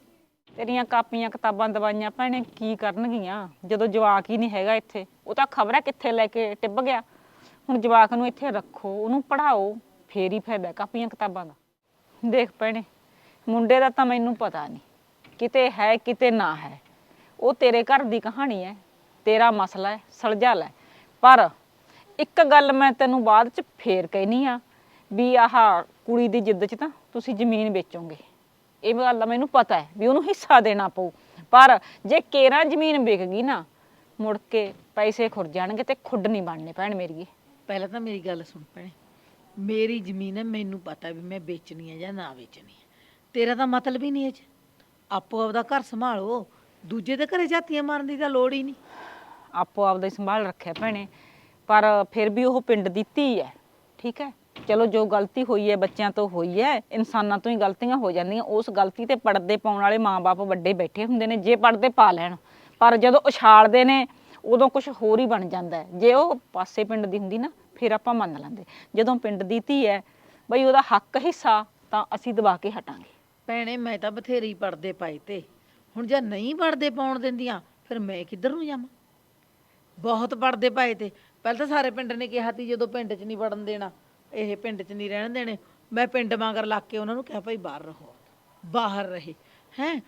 ਤੇਰੀਆਂ ਕਾਪੀਆਂ, ਕਿਤਾਬਾਂ, ਦਵਾਈਆਂ ਭੈਣੇ ਕੀ ਕਰਨਗੀਆਂ? ਜਦੋਂ ਜਵਾਕ ਹੀ ਨਹੀਂ ਹੈਗਾ ਇੱਥੇ, ਉਹ ਤਾਂ ਖਬਰ ਹੈ ਕਿੱਥੇ ਲੈ ਕੇ ਟਿੱਬ ਗਿਆ? ਹੁਣ ਜਵਾਕ ਨੂੰ ਇੱਥੇ ਰੱਖੋ, ਉਹਨੂੰ ਪੜ੍ਹਾਓ, ਫੇਰ ਹੀ ਫਾਇਦਾ ਕਾਪੀਆਂ, ਕਿਤਾਬਾਂ ਦਾ। ਦੇਖ ਭੈਣੇ, ਮੁੰਡੇ ਦਾ ਤਾਂ ਮੈਨੂੰ ਪਤਾ ਨਹੀਂ। ਕਿਤੇ ਹੈ, ਕਿਤੇ ਨਾ ਹੈ। ਉਹ ਤੇਰੇ ਘਰ ਦੀ ਕਹਾਣੀ ਹੈ। ਤੇਰਾ ਮਸਲਾ ਹੈ, ਸਲਝਾ ਲੈ। ਪਰ ਇੱਕ ਗੱਲ ਮੈਂ ਤੈਨੂੰ ਬਾਅਦ ਚ ਫੇਰ ਕਹਿਨੀ ਆ ਵੀ ਆਹ ਕੁੜੀ ਦੀ ਜਿੱਦ ਚ ਤਾਂ ਤੁਸੀਂ ਜ਼ਮੀਨ ਵੇਚੋਗੇ। ਇਹ ਗੱਲ ਦਾ ਮੈਨੂੰ ਪਤਾ ਹੈ ਵੀ ਉਹਨੂੰ ਹਿੱਸਾ ਦੇਣਾ ਪਊ। ਪਰ ਜੇ ਕੇਰਾ ਜ਼ਮੀਨ ਵਿਕ ਗਈ ਨਾ, ਮੁੜ ਕੇ ਪੈਸੇ ਖੁਰ ਜਾਣਗੇ ਤੇ ਖੁੱਡ ਨਹੀਂ ਬਣਨੇ ਭੈਣ ਮੇਰੀਏ ਪਹਿਲਾਂ ਤਾਂ ਮੇਰੀ ਗੱਲ ਸੁਣ ਭੈਣੇ। ਮੇਰੀ ਜ਼ਮੀਨ ਹੈ, ਮੈਨੂੰ ਪਤਾ ਵੀ ਮੈਂ ਵੇਚਣੀ ਹੈ ਜਾਂ ਨਾ ਵੇਚਣੀ ਹੈ। ਤੇਰਾ ਤਾਂ ਮਤਲਬ ਹੀ ਨਹੀਂ ਇਹ ਚ। ਆਪੋ ਆਪਦਾ ਘਰ ਸੰਭਾਲੋ, ਦੂਜੇ ਦੇ ਘਰੇ ਜਾਤੀਆਂ ਮਾਰਨ ਦੀ ਤਾਂ ਲੋੜ ਹੀ ਨਹੀਂ। ਆਪੋ ਆਪਦਾ ਹੀ ਸੰਭਾਲ ਰੱਖਿਆ ਭੈਣੇ, ਪਰ ਫਿਰ ਵੀ ਉਹ ਪਿੰਡ ਦੀ ਧੀ ਹੈ, ਠੀਕ ਹੈ? ਚਲੋ ਜੋ ਗਲਤੀ ਹੋਈ ਹੈ, ਬੱਚਿਆਂ ਤੋਂ ਹੋਈ ਹੈ, ਇਨਸਾਨਾਂ ਤੋਂ ਹੀ ਗਲਤੀਆਂ ਹੋ ਜਾਂਦੀਆਂ, ਉਸ ਗਲਤੀ ਤੇ ਪਰਦੇ ਪਾਉਣ ਵਾਲੇ ਮਾਪੇ ਵੱਡੇ ਬੈਠੇ ਹੁੰਦੇ ਨੇ, ਜੇ ਪਰਦੇ ਪਾ ਲੈਣ, ਪਰ ਜਦੋਂ ਉਛਾਲਦੇ ਨੇ, ਉਦੋਂ ਕੁਝ ਹੋਰ ਹੀ ਬਣ ਜਾਂਦਾ ਹੈ। ਜੇ ਉਹ ਪਾਸੇ ਪਿੰਡ ਦੀ ਹੁੰਦੀ ਨਾ, ਫਿਰ ਆਪਾਂ ਮੰਨ ਲੈਂਦੇ। ਜਦੋਂ ਪਿੰਡ ਦੀ ਧੀ ਹੈ, ਬਈ ਉਹਦਾ ਹੱਕ ਹਿੱਸਾ, ਤਾਂ ਅਸੀਂ ਦਬਾ ਕੇ ਹਟਾਂਗੇ। ਭੈਣੇ, ਮੈਂ ਤਾਂ ਬਥੇਰੀ ਪੜਦੇ ਪਾਏ ਤੇ। ਹੁਣ ਜੇ ਨਹੀਂ ਪੜਦੇ ਪਾਉਣ ਦਿੰਦੀਆਂ, ਫਿਰ ਮੈਂ ਕਿੱਧਰ ਨੂੰ ਜਾਵਾਂ? ਬਹੁਤ ਪੜਦੇ ਪਾਏ ਤੇ। ਪਹਿਲਾਂ ਤਾਂ ਸਾਰੇ ਪਿੰਡ ਨੇ ਕਿਹਾ ਤੀ ਜਦੋਂ ਪਿੰਡ 'ਚ ਨਹੀਂ ਵੜਨ ਦੇਣਾ, ਇਹ ਪਿੰਡ 'ਚ ਨਹੀਂ ਰਹਿਣ ਦੇਣੇ। ਮੈਂ ਪਿੰਡ ਵਾਂਗਰ ਲੱਗ ਕੇ ਉਹਨਾਂ ਨੂੰ ਕਿਹਾ, ਭਾਈ ਬਾਹਰ ਰਹੋ, ਬਾਹਰ ਰਹੇ। ਹੈ?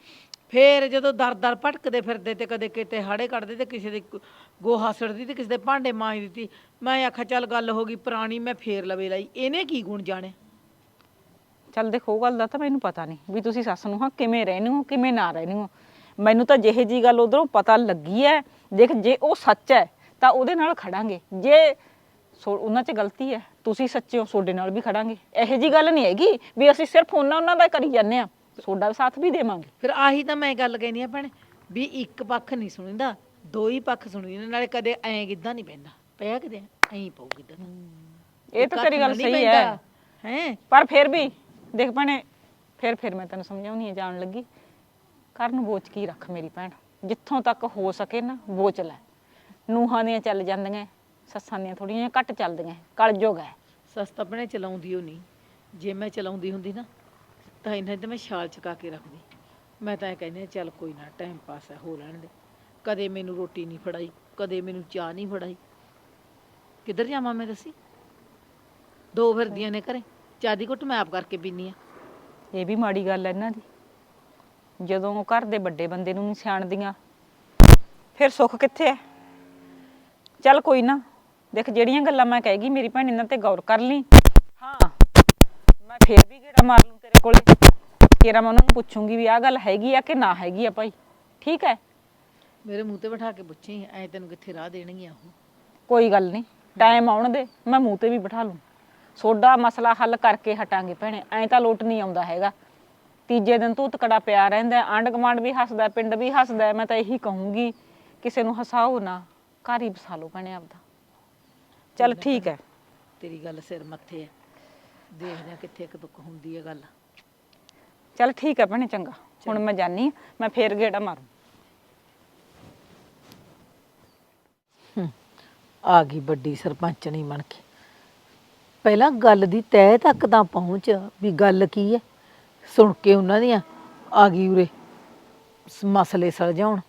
ਫੇਰ ਜਦੋਂ ਦਰ-ਦਰ ਭਟਕਦੇ ਫਿਰਦੇ ਤੇ ਕਦੇ ਕਿਤੇ ਹਾੜੇ ਕੱਢਦੇ ਤੇ ਕਿਸੇ ਦੇ ਕ- ਗੋਹਾ ਸੜਦੀ ਤੇ ਕਿਸੇ ਦੇ ਭਾਂਡੇ ਮਾਂਜ ਦਿੱਤੀ ਮੈਂ ਆਖਿਆ, ਚੱਲ ਗੱਲ ਹੋ ਗਈ ਪੁਰਾਣੀ, ਮੈਂ ਫੇਰ ਲਵੇ ਲਈ। ਇਹਨੇ ਕੀ ਗੁਣ ਜਾਣਿਆ? ਚੱਲ ਦੇਖੋ ਉਹ ਗੱਲ ਦਾ ਤਾਂ ਮੈਨੂੰ ਪਤਾ ਨਹੀਂ ਵੀ ਤੁਸੀਂ ਸੱਸ ਨੂੰ ਹਾਂ ਕਿਵੇਂ ਰਹਿੰਦੇ ਹੋ ਕਿਵੇਂ ਨਾ ਰਹਿੰਦੇ ਹੋ। ਮੈਨੂੰ ਤਾਂ ਜਿਹੇ ਜੀ ਗੱਲ ਉਧਰੋਂ ਪਤਾ ਲੱਗੀ ਹੈ ਦੇਖ ਜੇ ਉਹ ਸੱਚ ਹੈ ਤਾਂ ਉਹਦੇ ਨਾਲ ਖੜਾਂਗੇ। ਜੇ ਸੋ ਉਹਨਾਂ 'ਚ ਗਲਤੀ ਹੈ ਤੁਸੀਂ ਸੱਚੇ ਹੋ ਤੁਹਾਡੇ ਨਾਲ ਵੀ ਖੜਾਂਗੇ। ਇਹੋ ਜੀ ਗੱਲ ਨਹੀਂ ਹੈਗੀ ਵੀ ਅਸੀਂ ਸਿਰਫ ਉਹਨਾਂ ਉਹਨਾਂ ਦਾ ਕਰੀ ਜਾਂਦੇ ਆ ਤੁਹਾਡਾ ਸਾਥ ਵੀ ਦੇਵਾਂਗੇ। ਫਿਰ ਆਹੀ ਤਾਂ ਮੈਂ ਗੱਲ ਕਹਿੰਦੀ ਆ ਭੈਣੇ ਵੀ ਇੱਕ ਪੱਖ ਨਹੀਂ ਸੁਣੀਦਾ ਦੋ ਹੀ ਪੱਖ ਸੁਣੀਦੇ ਨਾਲੇ ਕਦੇ ਐਂ ਗਿੱਧਾ ਨਹੀਂ ਪੈਂਦਾ। ਪਿਆ ਕਿਤੇ ਐਂ ਪਊ ਤਾਂ। ਇਹ ਤਾਂ ਤੇਰੀ ਗੱਲ ਸਹੀ ਹੈ ਹੈ? ਪਰ ਫਿਰ ਵੀ ਦੇਖ ਭੈਣੇ ਫਿਰ ਫਿਰ ਮੈਂ ਤੈਨੂੰ ਸਮਝਾਉਣੀ ਹੈ ਜਾਣ ਲੱਗੀ। ਘਰ ਨੂੰ ਬੋਚ ਕੀ ਰੱਖ ਮੇਰੀ ਭੈਣ? ਜਿੱਥੋਂ ਤੱਕ ਹੋ ਸਕੇ ਨਾ ਬੋਚ ਲੈ। ਨੂਹਾਂ ਦੀਆਂ ਚੱਲ ਜਾਂਦੀਆਂ ਸੱਸਾਂ ਦੀਆਂ ਥੋੜੀਆਂ ਜਿਹੀਆਂ ਘੱਟ ਚੱਲਦੀਆਂ ਕਲਯੁਗ ਹੈ। ਸਸਤਾ ਭੈਣੇ ਚਲਾਉਂਦੀ ਉਹ ਨਹੀਂ। ਜੇ ਮੈਂ ਚਲਾਉਂਦੀ ਹੁੰਦੀ ਨਾ ਤਾਂ ਇਹਨਾਂ ਤੇ ਮੈਂ ਛਾਲ ਚਕਾ ਕੇ ਰੱਖਦੀ। ਮੈਂ ਤਾਂ ਇਹ ਕਹਿੰਦੀ ਹਾਂ, ਚੱਲ ਕੋਈ ਨਾ ਟਾਈਮ ਪਾਸ ਹੈ ਹੋ ਲੈਣ ਦੇ। ਕਦੇ ਮੈਨੂੰ ਰੋਟੀ ਨਹੀਂ ਫੜਾਈ ਕਦੇ ਮੈਨੂੰ ਚਾਹ ਨਹੀਂ ਫੜਾਈ। ਕਿੱਧਰ ਜਾਵਾਂ ਮੈਂ ਦੱਸੀ? ਦੋ ਫਿਰਦੀਆਂ ਨੇ ਘਰੇ। ਚਾਹ ਦੀ ਘੁੱਟ ਮੈਂ ਆਪ ਕਰਕੇ ਪੀਨੀ ਆ ਇਹ ਵੀ ਮਾੜੀ ਗੱਲ ਹੈ ਇਹਨਾਂ ਦੀ। ਜਦੋਂ ਉਹ ਘਰ ਦੇ ਵੱਡੇ ਬੰਦੇ ਨੂੰ ਨਹੀਂ ਸਿਆਣਦੀਆਂ ਫਿਰ ਸੁੱਖ ਕਿੱਥੇ ਹੈ? ਚੱਲ ਕੋਈ ਨਾ ਦੇਖ ਜਿਹੜੀਆਂ ਗੱਲਾਂ ਮੈਂ ਕਹੇਗੀ ਮੇਰੀ ਭੈਣ ਇਹਨਾਂ ਤੇ ਗੌਰ ਕਰ ਲਈ। ਹਾਂ ਮੈਂ ਫੇਰ ਵੀ ਗੇੜਾ ਮਾਰ ਲੂੰ ਤੇਰੇ ਕੋਲੇ। ਤੇਰਾ ਮੈਂ ਉਹਨਾਂ ਨੂੰ ਪੁੱਛੂੰਗੀ ਵੀ ਆਹ ਗੱਲ ਹੈਗੀ ਆ ਕਿ ਨਾ ਹੈਗੀ ਆ ਭਾਈ। ਠੀਕ ਹੈ? ਮੇਰੇ ਮੂੰਹ ਤੇ ਬਿਠਾ ਕੇ ਪੁੱਛੀ ਐ ਤੈਨੂੰ ਕਿੱਥੇ ਰਾਹ ਦੇਣਗੀਆਂ ਉਹ? ਕੋਈ ਗੱਲ ਨਹੀਂ ਟਾਈਮ ਆਉਣ ਦੇ ਮੈਂ ਮੂੰਹ ਤੇ ਵੀ ਬਿਠਾ ਲੂੰ। ਸੋਡਾ ਮਸਲਾ ਹੱਲ ਕਰਕੇ ਹਟਾਂਗੇ ਭੈਣੇ ਐਂ ਤਾਂ ਲੋਟ ਨਹੀਂ ਆਉਂਦਾ ਹੈਗਾ। ਤੀਜੇ ਦਿਨ ਤੂੰ ਤਕੜਾ ਪਿਆ ਰਹਿੰਦਾ ਆਂਡ ਕਮਾਂਡ ਵੀ ਹੱਸਦਾ ਪਿੰਡ ਵੀ ਹੱਸਦਾ ਮੈਂ ਤਾਂ ਇਹੀ ਕਹੂੰਗੀ ਕਿਸੇ ਨੂੰ ਹਸਾਓ ਨਾ ਘਰ ਹੀ ਬਸਾ ਲਓ ਭੈਣੇ ਆਪਦਾ। ਚੱਲ ਠੀਕ ਹੈ। ਤੇਰੀ ਗੱਲ ਸਿਰ ਮੱਥੇ ਐ ਦੇਖਦੇ ਆ ਕਿੱਥੇ ਕੁ ਤੁੱਕ ਹੁੰਦੀ ਹੈ ਗੱਲ। ਚੱਲ ਠੀਕ ਹੈ ਭੈਣੇ ਚੰਗਾ। ਹੁਣ ਮੈਂ ਜਾਨੀ ਆਂ, ਮੈਂ ਫੇਰ ਗੇੜਾ ਮਾਰੂ। ਆ ਗਈ ਵੱਡੀ ਸਰਪੰਚਣੀ ਬਣ ਕੇ ਪਹਿਲਾਂ ਗੱਲ ਦੀ ਤੈਅ ਤੱਕ ਤਾਂ ਪਹੁੰਚ ਵੀ ਗੱਲ ਕੀ ਹੈ ਸੁਣ ਕੇ ਉਹਨਾਂ ਦੀਆਂ ਆ ਗਈ ਉਰੇ। ਸ- ਮਸਲੇ ਸੁਲਝਾਉਣ।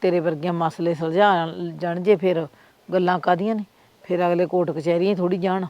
ਤੇਰੇ ਵਰਗੀਆਂ ਮਸਲੇ ਸੁਲਝਾ ਜਾਣ ਜੇ ਫਿਰ ਗੱਲਾਂ ਕਾਦੀਆਂ ਨੇ? ਫਿਰ ਅਗਲੇ ਕੋਰਟ ਕਚਹਿਰੀਆਂ ਥੋੜੀ ਜਾਣ।